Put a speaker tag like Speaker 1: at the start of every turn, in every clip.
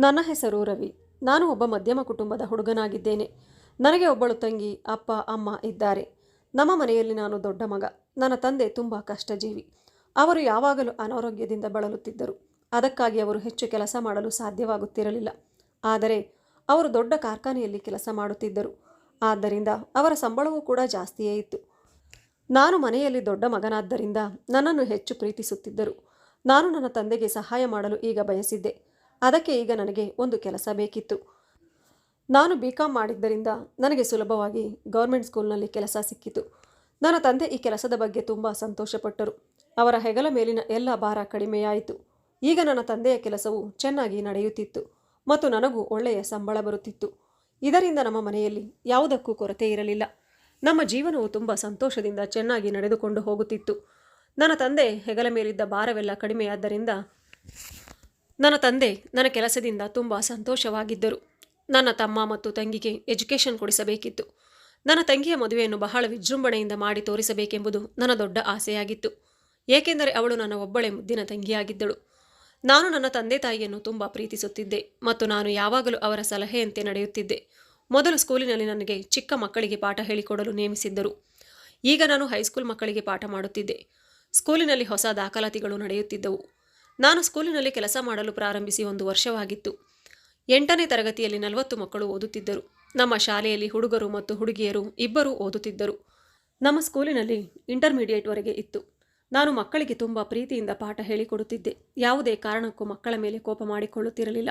Speaker 1: ನನ್ನ ಹೆಸರು ರವಿ. ನಾನು ಒಬ್ಬ ಮಧ್ಯಮ ಕುಟುಂಬದ ಹುಡುಗನಾಗಿದ್ದೇನೆ. ನನಗೆ ಒಬ್ಬಳು ತಂಗಿ, ಅಪ್ಪ, ಅಮ್ಮ ಇದ್ದಾರೆ. ನಮ್ಮ ಮನೆಯಲ್ಲಿ ನಾನು ದೊಡ್ಡ ಮಗ. ನನ್ನ ತಂದೆ ತುಂಬ ಕಷ್ಟಜೀವಿ. ಅವರು ಯಾವಾಗಲೂ ಅನಾರೋಗ್ಯದಿಂದ ಬಳಲುತ್ತಿದ್ದರು. ಅದಕ್ಕಾಗಿ ಅವರು ಹೆಚ್ಚು ಕೆಲಸ ಮಾಡಲು ಸಾಧ್ಯವಾಗುತ್ತಿರಲಿಲ್ಲ. ಆದರೆ ಅವರು ದೊಡ್ಡ ಕಾರ್ಖಾನೆಯಲ್ಲಿ ಕೆಲಸ ಮಾಡುತ್ತಿದ್ದರು. ಆದ್ದರಿಂದ ಅವರ ಸಂಬಳವೂ ಕೂಡ ಜಾಸ್ತಿಯೇ ಇತ್ತು. ನಾನು ಮನೆಯಲ್ಲಿ ದೊಡ್ಡ ಮಗನಾದ್ದರಿಂದ ನನ್ನನ್ನು ಹೆಚ್ಚು ಪ್ರೀತಿಸುತ್ತಿದ್ದರು. ನಾನು ನನ್ನ ತಂದೆಗೆ ಸಹಾಯ ಮಾಡಲು ಈಗ ಬಯಸಿದ್ದೆ. ಅದಕ್ಕೆ ಈಗ ನನಗೆ ಒಂದು ಕೆಲಸ ಬೇಕಿತ್ತು. ನಾನು ಬಿ ಕಾಮ್ ಮಾಡಿದ್ದರಿಂದ ನನಗೆ ಸುಲಭವಾಗಿ ಗೌರ್ಮೆಂಟ್ ಸ್ಕೂಲ್ನಲ್ಲಿ ಕೆಲಸ ಸಿಕ್ಕಿತು. ನನ್ನ ತಂದೆ ಈ ಕೆಲಸದ ಬಗ್ಗೆ ತುಂಬ ಸಂತೋಷಪಟ್ಟರು. ಅವರ ಹೆಗಲ ಮೇಲಿನ ಎಲ್ಲ ಭಾರ ಕಡಿಮೆಯಾಯಿತು. ಈಗ ನನ್ನ ತಂದೆಯ ಕೆಲಸವು ಚೆನ್ನಾಗಿ ನಡೆಯುತ್ತಿತ್ತು ಮತ್ತು ನನಗೂ ಒಳ್ಳೆಯ ಸಂಬಳ ಬರುತ್ತಿತ್ತು. ಇದರಿಂದ ನಮ್ಮ ಮನೆಯಲ್ಲಿ ಯಾವುದಕ್ಕೂ ಕೊರತೆ ಇರಲಿಲ್ಲ. ನಮ್ಮ ಜೀವನವು ತುಂಬ ಸಂತೋಷದಿಂದ ಚೆನ್ನಾಗಿ ನಡೆದುಕೊಂಡು ಹೋಗುತ್ತಿತ್ತು. ನನ್ನ ತಂದೆ ಹೆಗಲ ಮೇಲಿದ್ದ ಭಾರವೆಲ್ಲ ಕಡಿಮೆಯಾದ್ದರಿಂದ ನನ್ನ ತಂದೆ ನನ್ನ ಕೆಲಸದಿಂದ ತುಂಬ ಸಂತೋಷವಾಗಿದ್ದರು. ನನ್ನ ತಮ್ಮ ಮತ್ತು ತಂಗಿಗೆ ಎಜುಕೇಷನ್ ಕೊಡಿಸಬೇಕಿತ್ತು. ನನ್ನ ತಂಗಿಯ ಮದುವೆಯನ್ನು ಬಹಳ ವಿಜೃಂಭಣೆಯಿಂದ ಮಾಡಿ ತೋರಿಸಬೇಕೆಂಬುದು ನನ್ನ ದೊಡ್ಡ ಆಸೆಯಾಗಿತ್ತು. ಏಕೆಂದರೆ ಅವಳು ನನ್ನ ಒಬ್ಬಳೆ ಮುದ್ದಿನ ತಂಗಿಯಾಗಿದ್ದಳು. ನಾನು ನನ್ನ ತಂದೆ ತಾಯಿಯನ್ನು ತುಂಬ ಪ್ರೀತಿಸುತ್ತಿದ್ದೆ ಮತ್ತು ನಾನು ಯಾವಾಗಲೂ ಅವರ ಸಲಹೆಯಂತೆ ನಡೆಯುತ್ತಿದ್ದೆ. ಮೊದಲು ಸ್ಕೂಲಿನಲ್ಲಿ ನನಗೆ ಚಿಕ್ಕ ಮಕ್ಕಳಿಗೆ ಪಾಠ ಹೇಳಿಕೊಡಲು ನೇಮಿಸಿದ್ದರು. ಈಗ ನಾನು ಹೈಸ್ಕೂಲ್ ಮಕ್ಕಳಿಗೆ ಪಾಠ ಮಾಡುತ್ತಿದ್ದೆ. ಸ್ಕೂಲಿನಲ್ಲಿ ಹೊಸ ದಾಖಲಾತಿಗಳು ನಡೆಯುತ್ತಿದ್ದವು. ನಾನು ಸ್ಕೂಲಿನಲ್ಲಿ ಕೆಲಸ ಮಾಡಲು ಪ್ರಾರಂಭಿಸಿ ಒಂದು ವರ್ಷವಾಗಿತ್ತು. ಎಂಟನೇ ತರಗತಿಯಲ್ಲಿ ನಲವತ್ತು ಮಕ್ಕಳು ಓದುತ್ತಿದ್ದರು. ನಮ್ಮ ಶಾಲೆಯಲ್ಲಿ ಹುಡುಗರು ಮತ್ತು ಹುಡುಗಿಯರು ಇಬ್ಬರೂ ಓದುತ್ತಿದ್ದರು. ನಮ್ಮ ಸ್ಕೂಲಿನಲ್ಲಿ ಇಂಟರ್ಮೀಡಿಯೇಟ್ವರೆಗೆ ಇತ್ತು. ನಾನು ಮಕ್ಕಳಿಗೆ ತುಂಬ ಪ್ರೀತಿಯಿಂದ ಪಾಠ ಹೇಳಿಕೊಡುತ್ತಿದ್ದೆ. ಯಾವುದೇ ಕಾರಣಕ್ಕೂ ಮಕ್ಕಳ ಮೇಲೆ ಕೋಪ ಮಾಡಿಕೊಳ್ಳುತ್ತಿರಲಿಲ್ಲ.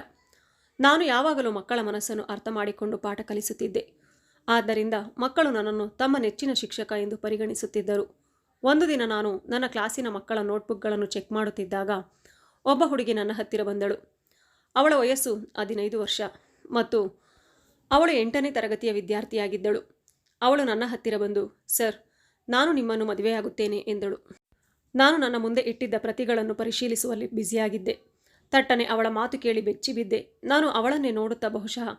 Speaker 1: ನಾನು ಯಾವಾಗಲೂ ಮಕ್ಕಳ ಮನಸ್ಸನ್ನು ಅರ್ಥ ಮಾಡಿಕೊಂಡು ಪಾಠ ಕಲಿಸುತ್ತಿದ್ದೆ. ಆದ್ದರಿಂದ ಮಕ್ಕಳು ನನ್ನನ್ನು ತಮ್ಮ ನೆಚ್ಚಿನ ಶಿಕ್ಷಕ ಎಂದು ಪರಿಗಣಿಸುತ್ತಿದ್ದರು. ಒಂದು ದಿನ ನಾನು ನನ್ನ ಕ್ಲಾಸಿನ ಮಕ್ಕಳ ನೋಟ್ಬುಕ್ಗಳನ್ನು ಚೆಕ್ ಮಾಡುತ್ತಿದ್ದಾಗ ಒಬ್ಬ ಹುಡುಗಿ ನನ್ನ ಹತ್ತಿರ ಬಂದಳು. ಅವಳ ವಯಸ್ಸು ಹದಿನೈದು ವರ್ಷ ಮತ್ತು ಅವಳು ಎಂಟನೇ ತರಗತಿಯ ವಿದ್ಯಾರ್ಥಿಯಾಗಿದ್ದಳು. ಅವಳು ನನ್ನ ಹತ್ತಿರ ಬಂದು, ಸರ್, ನಾನು ನಿಮ್ಮನ್ನು ಮದುವೆಯಾಗುತ್ತೇನೆ ಎಂದಳು. ನಾನು ನನ್ನ ಮುಂದೆ ಇಟ್ಟಿದ್ದ ಪ್ರತಿಗಳನ್ನು ಪರಿಶೀಲಿಸುವಲ್ಲಿ ಬ್ಯುಸಿಯಾಗಿದ್ದೆ. ತಟ್ಟನೆ ಅವಳ ಮಾತು ಕೇಳಿ ಬೆಚ್ಚಿ ಬಿದ್ದೆ. ನಾನು ಅವಳನ್ನೇ ನೋಡುತ್ತಾ ಬಹುಶಃ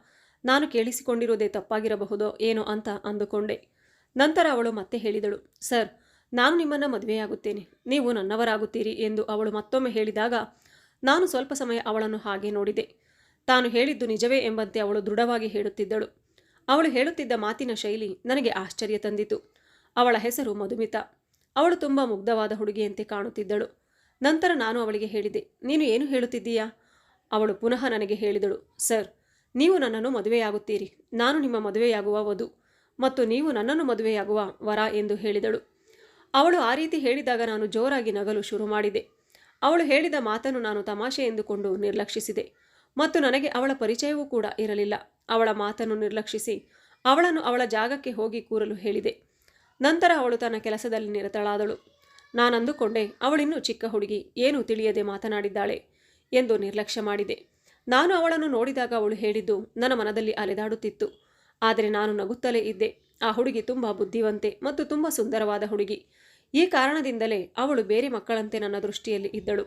Speaker 1: ನಾನು ಕೇಳಿಸಿಕೊಂಡಿರುವುದೇ ತಪ್ಪಾಗಿರಬಹುದೋ ಏನೋ ಅಂತ ಅಂದುಕೊಂಡೆ. ನಂತರ ಅವಳು ಮತ್ತೆ ಹೇಳಿದಳು, ಸರ್ ನಾನು ನಿಮ್ಮನ್ನು ಮದುವೆಯಾಗುತ್ತೇನೆ. ನೀವು ನನ್ನವರಾಗುತ್ತೀರಿ ಎಂದು ಅವಳು ಮತ್ತೊಮ್ಮೆ ಹೇಳಿದಾಗ, ನಾನು ಸ್ವಲ್ಪ ಸಮಯ ಅವಳನ್ನು ಹಾಗೆ ನೋಡಿದೆ. ತಾನು ಹೇಳಿದ್ದು ನಿಜವೇ ಎಂಬಂತೆ ಅವಳು ದೃಢವಾಗಿ ಹೇಳುತ್ತಿದ್ದಳು. ಅವಳು ಹೇಳುತ್ತಿದ್ದ ಮಾತಿನ ಶೈಲಿ ನನಗೆ ಆಶ್ಚರ್ಯ ತಂದಿತು. ಅವಳ ಹೆಸರು ಮಧುಮಿತ. ಅವಳು ತುಂಬ ಮುಗ್ಧವಾದ ಹುಡುಗಿಯಂತೆ ಕಾಣುತ್ತಿದ್ದಳು. ನಂತರ ನಾನು ಅವಳಿಗೆ ಹೇಳಿದೆ, ನೀನು ಏನು ಹೇಳುತ್ತಿದ್ದೀಯಾ? ಅವಳು ಪುನಃ ನನಗೆ ಹೇಳಿದಳು, ಸರ್, ನೀವು ನನ್ನನ್ನು ಮದುವೆಯಾಗುತ್ತೀರಿ. ನಾನು ನಿಮ್ಮ ಮದುವೆಯಾಗುವ ವಧು ಮತ್ತು ನೀವು ನನ್ನನ್ನು ಮದುವೆಯಾಗುವ ವರ ಎಂದು ಹೇಳಿದಳು. ಅವಳು ಆ ರೀತಿ ಹೇಳಿದಾಗ ನಾನು ಜೋರಾಗಿ ನಗಲು ಶುರು ಮಾಡಿದೆ. ಅವಳು ಹೇಳಿದ ಮಾತನ್ನು ನಾನು ತಮಾಷೆ ಎಂದುಕೊಂಡು ನಿರ್ಲಕ್ಷಿಸಿದೆ. ಮತ್ತು ನನಗೆ ಅವಳ ಪರಿಚಯವೂ ಕೂಡ ಇರಲಿಲ್ಲ. ಅವಳ ಮಾತನ್ನು ನಿರ್ಲಕ್ಷಿಸಿ ಅವಳನ್ನು ಅವಳ ಜಾಗಕ್ಕೆ ಹೋಗಿ ಕೂರಲು ಹೇಳಿದೆ. ನಂತರ ಅವಳು ತನ್ನ ಕೆಲಸದಲ್ಲಿ ನಿರತಳಾದಳು. ನಾನಂದುಕೊಂಡೆ, ಅವಳಿನ್ನೂ ಚಿಕ್ಕ ಹುಡುಗಿ, ಏನೂ ತಿಳಿಯದೆ ಮಾತನಾಡಿದ್ದಾಳೆ ಎಂದು ನಿರ್ಲಕ್ಷ್ಯ ಮಾಡಿದೆ. ನಾನು ಅವಳನ್ನು ನೋಡಿದಾಗ ಅವಳು ಹೇಳಿದ್ದು ನನ್ನ ಮನದಲ್ಲಿ ಅಲೆದಾಡುತ್ತಿತ್ತು. ಆದರೆ ನಾನು ನಗುತ್ತಲೇ ಇದ್ದೆ. ಆ ಹುಡುಗಿ ತುಂಬ ಬುದ್ಧಿವಂತೆ ಮತ್ತು ತುಂಬ ಸುಂದರವಾದ ಹುಡುಗಿ. ಈ ಕಾರಣದಿಂದಲೇ ಅವಳು ಬೇರೆ ಮಕ್ಕಳಂತೆ ನನ್ನ ದೃಷ್ಟಿಯಲ್ಲಿ ಇದ್ದಳು.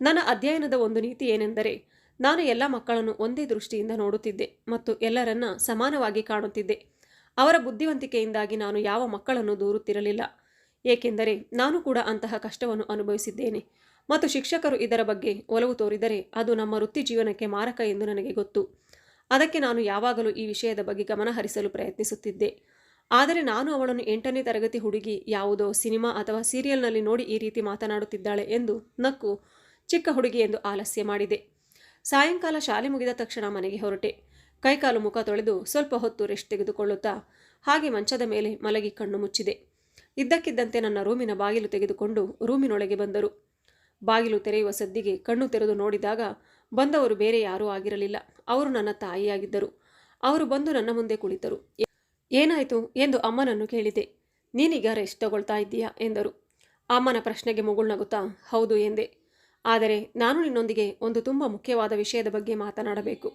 Speaker 1: ನನ್ನ ಅಧ್ಯಯನದ ಒಂದು ನೀತಿ ಏನೆಂದರೆ, ನಾನು ಎಲ್ಲ ಮಕ್ಕಳನ್ನು ಒಂದೇ ದೃಷ್ಟಿಯಿಂದ ನೋಡುತ್ತಿದ್ದೆ ಮತ್ತು ಎಲ್ಲರನ್ನ ಸಮಾನವಾಗಿ ಕಾಣುತ್ತಿದ್ದೆ. ಅವರ ಬುದ್ಧಿವಂತಿಕೆಯಿಂದಾಗಿ ನಾನು ಯಾವ ಮಕ್ಕಳನ್ನು ದೂರುತ್ತಿರಲಿಲ್ಲ. ಏಕೆಂದರೆ, ನಾನು ಕೂಡ ಅಂತಹ ಕಷ್ಟವನ್ನು ಅನುಭವಿಸಿದ್ದೇನೆ ಮತ್ತು ಶಿಕ್ಷಕರು ಇದರ ಬಗ್ಗೆ ಒಲವು ತೋರಿದರೆ ಅದು ನಮ್ಮ ವೃತ್ತಿ ಜೀವನಕ್ಕೆ ಮಾರಕ ಎಂದು ನನಗೆ ಗೊತ್ತು. ಅದಕ್ಕೆ ನಾನು ಯಾವಾಗಲೂ ಈ ವಿಷಯದ ಬಗ್ಗೆ ಗಮನಹರಿಸಲು ಪ್ರಯತ್ನಿಸುತ್ತಿದ್ದೆ. ಆದರೆ ನಾನು ಅವಳನ್ನು ಎಂಟನೇ ತರಗತಿ ಹುಡುಗಿ, ಯಾವುದೋ ಸಿನಿಮಾ ಅಥವಾ ಸೀರಿಯಲ್ನಲ್ಲಿ ನೋಡಿ ಈ ರೀತಿ ಮಾತನಾಡುತ್ತಿದ್ದಾಳೆ ಎಂದು ನಕ್ಕು ಚಿಕ್ಕ ಹುಡುಗಿ ಎಂದು ಆಲಸ್ಯ ಮಾಡಿದೆ. ಸಾಯಂಕಾಲ ಶಾಲೆ ಮುಗಿದ ತಕ್ಷಣ ಮನೆಗೆ ಹೊರಟೆ. ಕೈಕಾಲು ಮುಖ ತೊಳೆದು ಸ್ವಲ್ಪ ಹೊತ್ತು ರೆಸ್ಟ್ ತೆಗೆದುಕೊಳ್ಳುತ್ತಾ, ಹಾಗೆ ಮಂಚದ ಮೇಲೆ ಮಲಗಿ ಕಣ್ಣು ಮುಚ್ಚಿದೆ. ಇದ್ದಕ್ಕಿದ್ದಂತೆ ನನ್ನ ರೂಮಿನ ಬಾಗಿಲು ತೆಗೆದುಕೊಂಡು ರೂಮಿನೊಳಗೆ ಬಂದರು. ಬಾಗಿಲು ತೆರೆಯುವ ಸದ್ದಿಗೆ ಕಣ್ಣು ತೆರೆದು ನೋಡಿದಾಗ ಬಂದವರು ಬೇರೆ ಯಾರೂ ಆಗಿರಲಿಲ್ಲ. ಅವರು ನನ್ನ ತಾಯಿಯಾಗಿದ್ದರು. ಅವರು ಬಂದು ನನ್ನ ಮುಂದೆ ಕುಳಿತರು. ಏನಾಯಿತು ಎಂದು ಅಮ್ಮನನ್ನು ಕೇಳಿದೆ. ನೀನೀಗ ರೆಸ್ಟ್ ತಗೊಳ್ತಾ ಇದ್ದೀಯಾ ಎಂದರು. ಅಮ್ಮನ ಪ್ರಶ್ನೆಗೆ ಮುಗುಳ್ನಗುತ್ತಾ ಹೌದು ಎಂದೆ. ಆದರೆ ನಾನು ನಿನ್ನೊಂದಿಗೆ ಒಂದು ತುಂಬ ಮುಖ್ಯವಾದ ವಿಷಯದ ಬಗ್ಗೆ ಮಾತನಾಡಬೇಕು.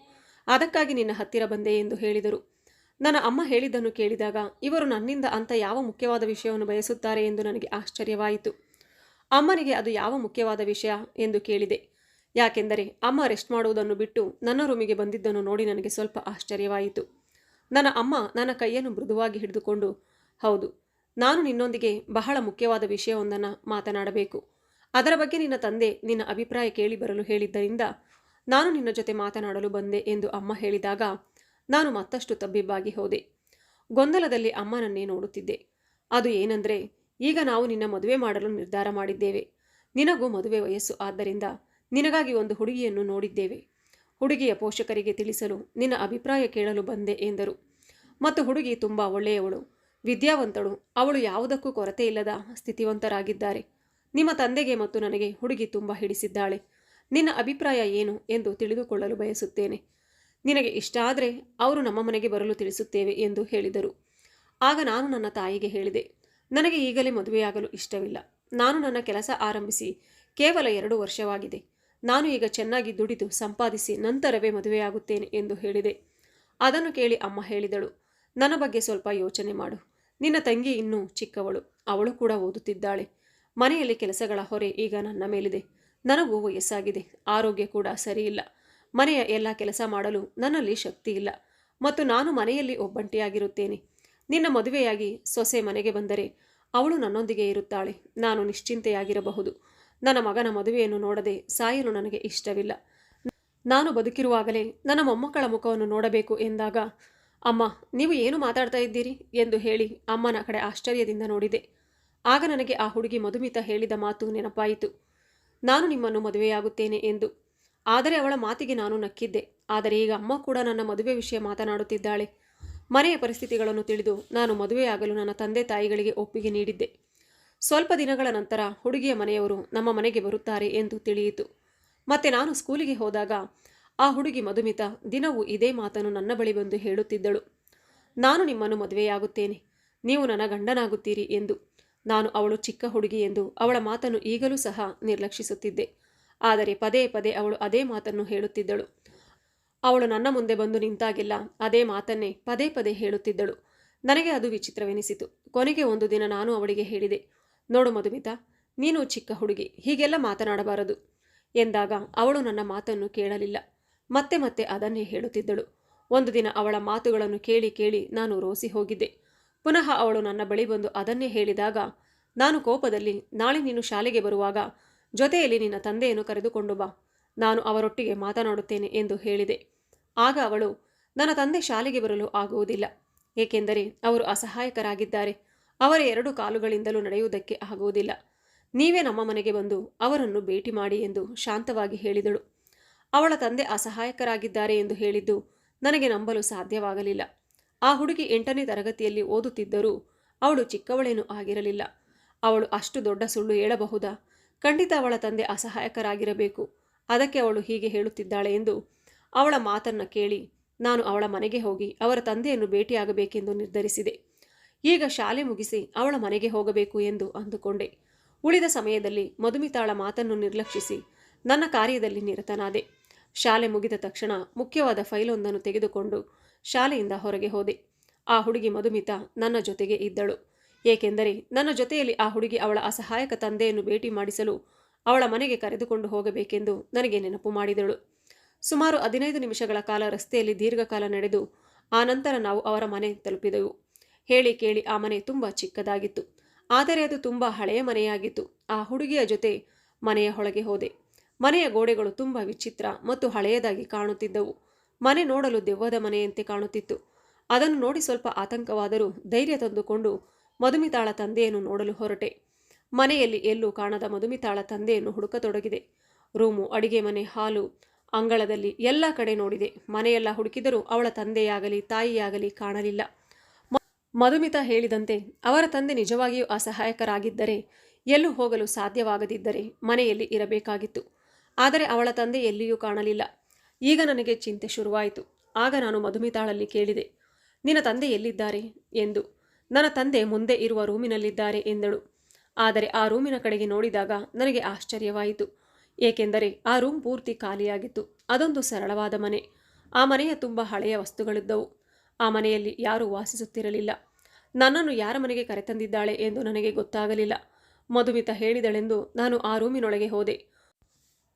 Speaker 1: ಅದಕ್ಕಾಗಿ ನಿನ್ನ ಹತ್ತಿರ ಬಂದೆ ಎಂದು ಹೇಳಿದರು. ನನ್ನ ಅಮ್ಮ ಹೇಳಿದ್ದನ್ನು ಕೇಳಿದಾಗ ಇವರು ನನ್ನಿಂದ ಅಂತ ಯಾವ ಮುಖ್ಯವಾದ ವಿಷಯವನ್ನು ಬಯಸುತ್ತಾರೆ ಎಂದು ನನಗೆ ಆಶ್ಚರ್ಯವಾಯಿತು. ಅಮ್ಮನಿಗೆ ಅದು ಯಾವ ಮುಖ್ಯವಾದ ವಿಷಯ ಎಂದು ಕೇಳಿದೆ. ಯಾಕೆಂದರೆ ಅಮ್ಮ ರೆಸ್ಟ್ ಮಾಡುವುದನ್ನು ಬಿಟ್ಟು ನನ್ನ ರೂಮಿಗೆ ಬಂದಿದ್ದನ್ನು ನೋಡಿ ನನಗೆ ಸ್ವಲ್ಪ ಆಶ್ಚರ್ಯವಾಯಿತು. ನನ್ನ ಅಮ್ಮ ನನ್ನ ಕೈಯನ್ನು ಮೃದುವಾಗಿ ಹಿಡಿದುಕೊಂಡು, ಹೌದು, ನಾನು ನಿನ್ನೊಂದಿಗೆ ಬಹಳ ಮುಖ್ಯವಾದ ವಿಷಯವೊಂದನ್ನು ಮಾತನಾಡಬೇಕು. ಅದರ ಬಗ್ಗೆ ನಿನ್ನ ತಂದೆ ನಿನ್ನ ಅಭಿಪ್ರಾಯ ಕೇಳಿ ಬರಲು ಹೇಳಿದ್ದರಿಂದ ನಾನು ನಿನ್ನ ಜೊತೆ ಮಾತನಾಡಲು ಬಂದೆ ಎಂದು ಅಮ್ಮ ಹೇಳಿದಾಗ ನಾನು ಮತ್ತಷ್ಟು ತಬ್ಬಿಬ್ಬಾಗಿ ಹೋದೆ. ಗೊಂದಲದಲ್ಲಿ ಅಮ್ಮನನ್ನೇ ನೋಡುತ್ತಿದ್ದೆ. ಅದು ಏನಂದರೆ, ಈಗ ನಾವು ನಿನ್ನ ಮದುವೆ ಮಾಡಲು ನಿರ್ಧಾರ ಮಾಡಿದ್ದೇವೆ. ನಿನಗೂ ಮದುವೆ ವಯಸ್ಸು ಆದ್ದರಿಂದ ನಿನಗಾಗಿ ಒಂದು ಹುಡುಗಿಯನ್ನು ನೋಡಿದ್ದೇವೆ. ಹುಡುಗಿಯ ಪೋಷಕರಿಗೆ ತಿಳಿಸಲು ನಿನ್ನ ಅಭಿಪ್ರಾಯ ಕೇಳಲು ಬಂದೆ ಎಂದರು. ಮತ್ತು ಹುಡುಗಿ ತುಂಬ ಒಳ್ಳೆಯವಳು. ವಿದ್ಯಾವಂತಳು. ಅವಳು ಯಾವುದಕ್ಕೂ ಕೊರತೆ ಇಲ್ಲದ ಸ್ಥಿತಿವಂತರಾಗಿದ್ದಾರೆ. ನಿಮ್ಮ ತಂದೆಗೆ ಮತ್ತು ನನಗೆ ಹುಡುಗಿ ತುಂಬ ಹಿಡಿಸಿದ್ದಾಳೆ. ನಿನ್ನ ಅಭಿಪ್ರಾಯ ಏನು ಎಂದು ತಿಳಿದುಕೊಳ್ಳಲು ಬಯಸುತ್ತೇನೆ. ನಿನಗೆ ಇಷ್ಟ ಆದರೆ ಅವರು ನಮ್ಮ ಮನೆಗೆ ಬರಲು ತಿಳಿಸುತ್ತೇವೆ ಎಂದು ಹೇಳಿದರು. ಆಗ ನಾನು ನನ್ನ ತಾಯಿಗೆ ಹೇಳಿದೆ, ನನಗೆ ಈಗಲೇ ಮದುವೆಯಾಗಲು ಇಷ್ಟವಿಲ್ಲ. ನಾನು ನನ್ನ ಕೆಲಸ ಆರಂಭಿಸಿ ಕೇವಲ ಎರಡು ವರ್ಷವಾಗಿದೆ. ನಾನು ಈಗ ಚೆನ್ನಾಗಿ ದುಡಿದು ಸಂಪಾದಿಸಿ ನಂತರವೇ ಮದುವೆಯಾಗುತ್ತೇನೆ ಎಂದು ಹೇಳಿದೆ. ಅದನ್ನು ಕೇಳಿ ಅಮ್ಮ ಹೇಳಿದಳು. ನನ್ನ ಬಗ್ಗೆ ಸ್ವಲ್ಪ ಯೋಚನೆ ಮಾಡು. ನಿನ್ನ ತಂಗಿ ಇನ್ನೂ ಚಿಕ್ಕವಳು. ಅವಳು ಕೂಡ ಓದುತ್ತಿದ್ದಾಳೆ. ಮನೆಯಲ್ಲಿ ಕೆಲಸಗಳ ಹೊರೆ ಈಗ ನನ್ನ ಮೇಲಿದೆ. ನನಗೂ ವಯಸ್ಸಾಗಿದೆ. ಆರೋಗ್ಯ ಕೂಡ ಸರಿಯಿಲ್ಲ. ಮನೆಯ ಎಲ್ಲ ಕೆಲಸ ಮಾಡಲು ನನ್ನಲ್ಲಿ ಶಕ್ತಿ ಇಲ್ಲ. ಮತ್ತು ನಾನು ಮನೆಯಲ್ಲಿ ಒಬ್ಬಂಟಿಯಾಗಿರುತ್ತೇನೆ. ನಿನ್ನ ಮದುವೆಯಾಗಿ ಸೊಸೆ ಮನೆಗೆ ಬಂದರೆ ಅವಳು ನನ್ನೊಂದಿಗೆ ಇರುತ್ತಾಳೆ. ನಾನು ನಿಶ್ಚಿಂತೆಯಾಗಿರಬಹುದು. ನನ್ನ ಮಗನ ಮದುವೆಯನ್ನು ನೋಡದೆ ಸಾಯಲು ನನಗೆ ಇಷ್ಟವಿಲ್ಲ. ನಾನು ಬದುಕಿರುವಾಗಲೇ ನನ್ನ ಮೊಮ್ಮಕ್ಕಳ ಮುಖವನ್ನು ನೋಡಬೇಕು ಎಂದಾಗ, ಅಮ್ಮ, ನೀವು ಏನು ಮಾತಾಡ್ತಾ ಇದ್ದೀರಿ? ಎಂದು ಹೇಳಿ ಅಮ್ಮನ ಕಡೆ ಆಶ್ಚರ್ಯದಿಂದ ನೋಡಿದೆ. ಆಗ ನನಗೆ ಆ ಹುಡುಗಿ ಮಧುಮಿತ ಹೇಳಿದ ಮಾತು ನೆನಪಾಯಿತು. ನಾನು ನಿಮ್ಮನ್ನು ಮದುವೆಯಾಗುತ್ತೇನೆ ಎಂದು. ಆದರೆ ಅವಳ ಮಾತಿಗೆ ನಾನು ನಕ್ಕಿದ್ದೆ. ಆದರೆ ಈಗ ಅಮ್ಮ ಕೂಡ ನನ್ನ ಮದುವೆ ವಿಷಯ ಮಾತನಾಡುತ್ತಿದ್ದಾಳೆ. ಮನೆಯ ಪರಿಸ್ಥಿತಿಗಳನ್ನು ತಿಳಿದು ನಾನು ಮದುವೆಯಾಗಲು ನನ್ನ ತಂದೆ ತಾಯಿಗಳಿಗೆ ಒಪ್ಪಿಗೆ ನೀಡಿದ್ದೆ. ಸ್ವಲ್ಪ ದಿನಗಳ ನಂತರ ಹುಡುಗಿಯ ಮನೆಯವರು ನಮ್ಮ ಮನೆಗೆ ಬರುತ್ತಾರೆ ಎಂದು ತಿಳಿಯಿತು. ಮತ್ತೆ ನಾನು ಸ್ಕೂಲಿಗೆ ಹೋದಾಗ ಆ ಹುಡುಗಿ ಮಧುಮಿತ ದಿನವೂ ಇದೇ ಮಾತನ್ನು ನನ್ನ ಬಳಿ ಬಂದು ಹೇಳುತ್ತಿದ್ದಳು. ನಾನು ನಿಮ್ಮನ್ನು ಮದುವೆಯಾಗುತ್ತೇನೆ. ನೀವು ನನ್ನ ಗಂಡನಾಗುತ್ತೀರಿ ಎಂದು ನಾನು ಅವಳು ಚಿಕ್ಕ ಹುಡುಗಿ ಎಂದು ಅವಳ ಮಾತನ್ನು ಈಗಲೂ ಸಹ ನಿರ್ಲಕ್ಷಿಸುತ್ತಿದ್ದೆ. ಆದರೆ ಪದೇ ಪದೇ ಅವಳು ಅದೇ ಮಾತನ್ನು ಹೇಳುತ್ತಿದ್ದಳು. ಅವಳು ನನ್ನ ಮುಂದೆ ಬಂದು ನಿಂತಾಗೆಲ್ಲ ಅದೇ ಮಾತನ್ನೇ ಪದೇ ಪದೇ ಹೇಳುತ್ತಿದ್ದಳು. ನನಗೆ ಅದು ವಿಚಿತ್ರವೆನಿಸಿತು. ಕೊನೆಗೆ ಒಂದು ದಿನ ನಾನು ಅವಳಿಗೆ ಹೇಳಿದೆ ನೋಡು ಮಧುಮಿತಾ, ನೀನು ಚಿಕ್ಕ ಹುಡುಗಿ, ಹೀಗೆಲ್ಲ ಮಾತನಾಡಬಾರದು. ಎಂದಾಗ ಅವಳು ನನ್ನ ಮಾತನ್ನು ಕೇಳಲಿಲ್ಲ. ಮತ್ತೆ ಮತ್ತೆ ಅದನ್ನೇ ಹೇಳುತ್ತಿದ್ದಳು. ಒಂದು ದಿನ ಅವಳ ಮಾತುಗಳನ್ನು ಕೇಳಿ ಕೇಳಿ ನಾನು ರೋಸಿ ಹೋಗಿದ್ದೆ. ಪುನಃ ಅವಳು ನನ್ನ ಬಳಿ ಬಂದು ಅದನ್ನೇ ಹೇಳಿದಾಗ, ನಾನು ಕೋಪದಲ್ಲಿ, ನಾಳೆ ನೀನು ಶಾಲೆಗೆ ಬರುವಾಗ, ಜೊತೆಯಲ್ಲಿ ನಿನ್ನ ತಂದೆಯನ್ನು ಕರೆದುಕೊಂಡು ಬಾ, ನಾನು ಅವರೊಟ್ಟಿಗೆ ಮಾತನಾಡುತ್ತೇನೆ ಎಂದು ಹೇಳಿದೆ. ಆಗ ಅವಳು, ನನ್ನ ತಂದೆ ಶಾಲೆಗೆ ಬರಲು ಆಗುವುದಿಲ್ಲ, ಏಕೆಂದರೆ ಅವರು ಅಸಹಾಯಕರಾಗಿದ್ದಾರೆ ಅವರ ಎರಡು ಕಾಲುಗಳಿಂದಲೂ ನಡೆಯುವುದಕ್ಕೆ ಆಗುವುದಿಲ್ಲ. ನೀವೇ ನಮ್ಮ ಮನೆಗೆ ಬಂದು ಅವರನ್ನು ಭೇಟಿ ಮಾಡಿ ಎಂದು ಶಾಂತವಾಗಿ ಹೇಳಿದಳು. ಅವಳ ತಂದೆ ಅಸಹಾಯಕರಾಗಿದ್ದಾರೆ ಎಂದು ಹೇಳಿದ್ದು ನನಗೆ ನಂಬಲು ಸಾಧ್ಯವಾಗಲಿಲ್ಲ. ಆ ಹುಡುಗಿ ಎಂಟನೇ ತರಗತಿಯಲ್ಲಿ ಓದುತ್ತಿದ್ದರೂ ಅವಳು ಚಿಕ್ಕವಳೇನೂ ಆಗಿರಲಿಲ್ಲ. ಅವಳು ಅಷ್ಟು ದೊಡ್ಡ ಸುಳ್ಳು ಹೇಳಬಹುದಾ? ಖಂಡಿತ ಅವಳ ತಂದೆ ಅಸಹಾಯಕರಾಗಿರಬೇಕು. ಅದಕ್ಕೆ ಅವಳು ಹೀಗೆ ಹೇಳುತ್ತಿದ್ದಾಳೆ ಎಂದು ಅವಳ ಮಾತನ್ನು ಕೇಳಿ ನಾನು ಅವಳ ಮನೆಗೆ ಹೋಗಿ ಅವರ ತಂದೆಯನ್ನು ಭೇಟಿಯಾಗಬೇಕೆಂದು ನಿರ್ಧರಿಸಿದೆ. ಈಗ ಶಾಲೆ ಮುಗಿಸಿ ಅವಳ ಮನೆಗೆ ಹೋಗಬೇಕು ಎಂದು ಅಂದುಕೊಂಡೆ. ಉಳಿದ ಸಮಯದಲ್ಲಿ ಮಧುಮಿತಾಳ ಮಾತನ್ನು ನಿರ್ಲಕ್ಷಿಸಿ ನನ್ನ ಕಾರ್ಯದಲ್ಲಿ ನಿರತನಾದೆ. ಶಾಲೆ ಮುಗಿದ ತಕ್ಷಣ ಮುಖ್ಯವಾದ ಫೈಲೊಂದನ್ನು ತೆಗೆದುಕೊಂಡು ಶಾಲೆಯಿಂದ ಹೊರಗೆ ಹೋದೆ. ಆ ಹುಡುಗಿ ಮಧುಮಿತಾ ನನ್ನ ಜೊತೆಗೆ ಇದ್ದಳು. ಏಕೆಂದರೆ ನನ್ನ ಜೊತೆಯಲ್ಲಿ ಆ ಹುಡುಗಿ ಅವಳ ಅಸಹಾಯಕ ತಂದೆಯನ್ನು ಭೇಟಿ ಮಾಡಿಸಲು ಅವಳ ಮನೆಗೆ ಕರೆದುಕೊಂಡು ಹೋಗಬೇಕೆಂದು ನನಗೆ ನೆನಪು ಮಾಡಿದಳು. ಸುಮಾರು ಹದಿನೈದು ನಿಮಿಷಗಳ ಕಾಲ ರಸ್ತೆಯಲ್ಲಿ ದೀರ್ಘಕಾಲ ನಡೆದು ಆನಂತರ ನಾವು ಅವರ ಮನೆ ತಲುಪಿದೆವು. ಹೇಳಿ ಕೇಳಿ ಆ ಮನೆ ತುಂಬ ಚಿಕ್ಕದಾಗಿತ್ತು. ಆದರೆ ಅದು ತುಂಬ ಹಳೆಯ ಮನೆಯಾಗಿತ್ತು. ಆ ಹುಡುಗಿಯ ಜೊತೆ ಮನೆಯ ಒಳಗೆ ಹೋದೆ. ಮನೆಯ ಗೋಡೆಗಳು ತುಂಬ ವಿಚಿತ್ರ ಮತ್ತು ಹಳೆಯದಾಗಿ ಕಾಣುತ್ತಿದ್ದವು. ಮನೆ ನೋಡಲು ದೆವ್ವದ ಮನೆಯಂತೆ ಕಾಣುತ್ತಿತ್ತು. ಅದನ್ನು ನೋಡಿ ಸ್ವಲ್ಪ ಆತಂಕವಾದರೂ ಧೈರ್ಯ ತಂದುಕೊಂಡು ಮಧುಮಿತಾಳ ತಂದೆಯನ್ನು ನೋಡಲು ಹೊರಟೆ. ಮನೆಯಲ್ಲಿ ಎಲ್ಲೂ ಕಾಣದ ಮಧುಮಿತಾಳ ತಂದೆಯನ್ನು ಹುಡುಕತೊಡಗಿದೆ. ರೂಮು, ಅಡಿಗೆ ಮನೆ, ಹಾಲು, ಅಂಗಳದಲ್ಲಿ ಎಲ್ಲ ಕಡೆ ನೋಡಿದೆ. ಮನೆಯೆಲ್ಲ ಹುಡುಕಿದರೂ ಅವಳ ತಂದೆಯಾಗಲಿ, ತಾಯಿಯಾಗಲಿ ಕಾಣಲಿಲ್ಲ. ಮಧುಮಿತಾ ಹೇಳಿದಂತೆ ಅವರ ತಂದೆ ನಿಜವಾಗಿಯೂ ಅಸಹಾಯಕರಾಗಿದ್ದರೆ ಎಲ್ಲೂ ಹೋಗಲು ಸಾಧ್ಯವಾಗದಿದ್ದರೆ ಮನೆಯಲ್ಲಿ ಇರಬೇಕಾಗಿತ್ತು. ಆದರೆ ಅವಳ ತಂದೆ ಎಲ್ಲಿಯೂ ಕಾಣಲಿಲ್ಲ. ಈಗ ನನಗೆ ಚಿಂತೆ ಶುರುವಾಯಿತು. ಆಗ ನಾನು ಮಧುಮಿತಾಳಲ್ಲಿ ಕೇಳಿದೆ, ನಿನ್ನ ತಂದೆ ಎಲ್ಲಿದ್ದಾರೆ? ಎಂದು. ನನ್ನ ತಂದೆ ಮುಂದೆ ಇರುವ ರೂಮಿನಲ್ಲಿದ್ದಾರೆ, ಎಂದಳು. ಆದರೆ ಆ ರೂಮಿನ ಕಡೆಗೆ ನೋಡಿದಾಗ ನನಗೆ ಆಶ್ಚರ್ಯವಾಯಿತು. ಏಕೆಂದರೆ ಆ ರೂಮ್ ಪೂರ್ತಿ ಖಾಲಿಯಾಗಿತ್ತು. ಅದೊಂದು ಸರಳವಾದ ಮನೆ. ಆ ಮನೆಯ ತುಂಬ ಹಳೆಯ ವಸ್ತುಗಳಿದ್ದವು. ಆ ಮನೆಯಲ್ಲಿ ಯಾರೂ ವಾಸಿಸುತ್ತಿರಲಿಲ್ಲ. ನನ್ನನ್ನು ಯಾರ ಮನೆಗೆ ಕರೆತಂದಿದ್ದಾಳೆ ಎಂದು ನನಗೆ ಗೊತ್ತಾಗಲಿಲ್ಲ. ಮಧುಮಿತ ಹೇಳಿದಳೆಂದು ನಾನು ಆ ರೂಮಿನೊಳಗೆ ಹೋದೆ.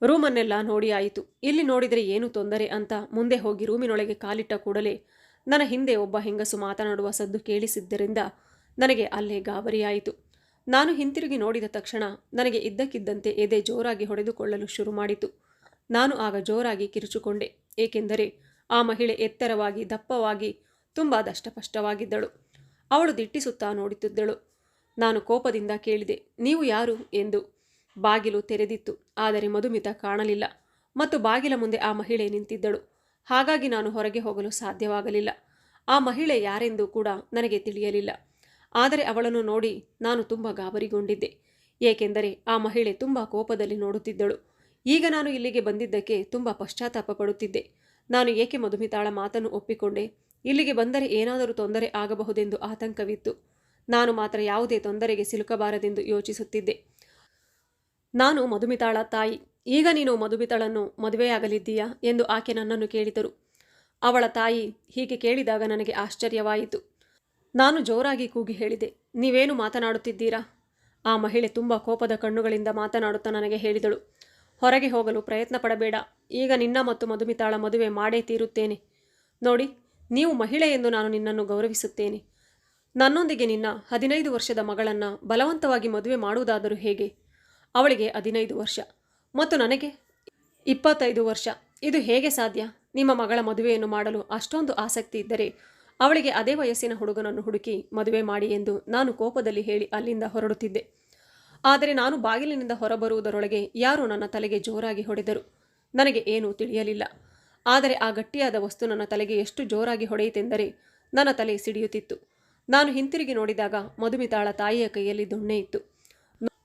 Speaker 1: ರೂಮನ್ನೆಲ್ಲ ನೋಡಿ ಆಯಿತು. ಇಲ್ಲಿ ನೋಡಿದರೆ ಏನು ತೊಂದರೆ ಅಂತ ಮುಂದೆ ಹೋಗಿ ರೂಮಿನೊಳಗೆ ಕಾಲಿಟ್ಟ ಕೂಡಲೇ ನನ್ನ ಹಿಂದೆ ಒಬ್ಬ ಹೆಂಗಸು ಮಾತನಾಡುವ ಸದ್ದು ಕೇಳಿಸಿದ್ದರಿಂದ ನನಗೆ ಅಲ್ಲೇ ಗಾಬರಿಯಾಯಿತು. ನಾನು ಹಿಂತಿರುಗಿ ನೋಡಿದ ತಕ್ಷಣ ನನಗೆ ಇದ್ದಕ್ಕಿದ್ದಂತೆ ಎದೆ ಜೋರಾಗಿ ಹೊಡೆದುಕೊಳ್ಳಲು ಶುರು ಮಾಡಿತು. ನಾನು ಆಗ ಜೋರಾಗಿ ಕಿರುಚುಕೊಂಡೆ. ಏಕೆಂದರೆ ಆ ಮಹಿಳೆ ಎತ್ತರವಾಗಿ ದಪ್ಪವಾಗಿ ತುಂಬ ದಷ್ಟಪಷ್ಟವಾಗಿದ್ದಳು. ಅವಳು ದಿಟ್ಟಿಸುತ್ತಾ ನೋಡುತ್ತಿದ್ದಳು. ನಾನು ಕೋಪದಿಂದ ಕೇಳಿದೆ, ನೀವು ಯಾರು? ಎಂದು. ಬಾಗಿಲು ತೆರೆದಿತ್ತು, ಆದರೆ ಮಧುಮಿತ ಕಾಣಲಿಲ್ಲ ಮತ್ತು ಬಾಗಿಲ ಮುಂದೆ ಆ ಮಹಿಳೆ ನಿಂತಿದ್ದಳು. ಹಾಗಾಗಿ ನಾನು ಹೊರಗೆ ಹೋಗಲು ಸಾಧ್ಯವಾಗಲಿಲ್ಲ. ಆ ಮಹಿಳೆ ಯಾರೆಂದು ಕೂಡ ನನಗೆ ತಿಳಿಯಲಿಲ್ಲ. ಆದರೆ ಅವಳನ್ನು ನೋಡಿ ನಾನು ತುಂಬ ಗಾಬರಿಗೊಂಡಿದ್ದೆ. ಏಕೆಂದರೆ ಆ ಮಹಿಳೆ ತುಂಬ ಕೋಪದಲ್ಲಿ ನೋಡುತ್ತಿದ್ದಳು. ಈಗ ನಾನು ಇಲ್ಲಿಗೆ ಬಂದಿದ್ದಕ್ಕೆ ತುಂಬ ಪಶ್ಚಾತ್ತಾಪ ಪಡುತ್ತಿದ್ದೆ ನಾನು ಏಕೆ ಮಧುಮಿತಾಳ ಮಾತನ್ನು ಒಪ್ಪಿಕೊಂಡೆ? ಇಲ್ಲಿಗೆ ಬಂದರೆ ಏನಾದರೂ ತೊಂದರೆ ಆಗಬಹುದೆಂದು ಆತಂಕವಿತ್ತು. ನಾನು ಮಾತ್ರ ಯಾವುದೇ ತೊಂದರೆಗೆ ಸಿಲುಕಬಾರದೆಂದು ಯೋಚಿಸುತ್ತಿದ್ದೆ. ನಾನು ಮಧುಮಿತಾಳ ತಾಯಿ. ಈಗ ನೀನು ಮಧುಮಿತಾಳನ್ನು ಮದುವೆಯಾಗಲಿದ್ದೀಯಾ ಎಂದು ಆಕೆ ನನ್ನನ್ನು ಕೇಳಿದರು. ಅವಳ ತಾಯಿ ಹೀಗೆ ಕೇಳಿದಾಗ ನನಗೆ ಆಶ್ಚರ್ಯವಾಯಿತು. ನಾನು ಜೋರಾಗಿ ಕೂಗಿ ಹೇಳಿದೆ, ನೀವೇನು ಮಾತನಾಡುತ್ತಿದ್ದೀರಾ? ಆ ಮಹಿಳೆ ತುಂಬ ಕೋಪದ ಕಣ್ಣುಗಳಿಂದ ಮಾತನಾಡುತ್ತಾ ನನಗೆ ಹೇಳಿದಳು. ಹೊರಗೆ ಹೋಗಲು ಪ್ರಯತ್ನ ಪಡಬೇಡ ಈಗ ನಿನ್ನ ಮತ್ತು ಮಧುಮಿತಾಳ ಮದುವೆ ಮಾಡೇ ತೀರುತ್ತೇನೆ. ನೋಡಿ ನೀವು ಮಹಿಳೆ ಎಂದು ನಾನು ನಿನ್ನನ್ನು ಗೌರವಿಸುತ್ತೇನೆ. ನನ್ನೊಂದಿಗೆ ನಿನ್ನ ಹದಿನೈದು ವರ್ಷದ ಮಗಳನ್ನು ಬಲವಂತವಾಗಿ ಮದುವೆ ಮಾಡುವುದಾದರೂ ಹೇಗೆ? ಅವಳಿಗೆ ಹದಿನೈದು ವರ್ಷ. ಮತ್ತು ನನಗೆ ಇಪ್ಪತ್ತೈದು ವರ್ಷ. ಇದು ಹೇಗೆ ಸಾಧ್ಯ? ನಿಮ್ಮ ಮಗಳ ಮದುವೆಯನ್ನು ಮಾಡಲು ಅಷ್ಟೊಂದು ಆಸಕ್ತಿ ಇದ್ದರೆ ಅವಳಿಗೆ ಅದೇ ವಯಸ್ಸಿನ ಹುಡುಗನನ್ನು ಹುಡುಕಿ ಮದುವೆ ಮಾಡಿ ಎಂದು ನಾನು ಕೋಪದಲ್ಲಿ ಹೇಳಿ ಅಲ್ಲಿಂದ ಹೊರಡುತ್ತಿದ್ದೆ. ಆದರೆ ನಾನು ಬಾಗಿಲಿನಿಂದ ಹೊರಬರುವುದರೊಳಗೆ ಯಾರೋ ನನ್ನ ತಲೆಗೆ ಜೋರಾಗಿ ಹೊಡೆದರು. ನನಗೆ ಏನೂ ತಿಳಿಯಲಿಲ್ಲ. ಆದರೆ ಆ ಗಟ್ಟಿಯಾದ ವಸ್ತು ನನ್ನ ತಲೆಗೆ ಎಷ್ಟು ಜೋರಾಗಿ ಹೊಡೆಯಿತೆಂದರೆ ನನ್ನ ತಲೆ ಸಿಡಿಯುತ್ತಿತ್ತು. ನಾನು ಹಿಂತಿರುಗಿ ನೋಡಿದಾಗ ಮಧುಮಿತಾಳ ತಾಯಿಯ ಕೈಯಲ್ಲಿ ದೊಣ್ಣೆ ಇತ್ತು.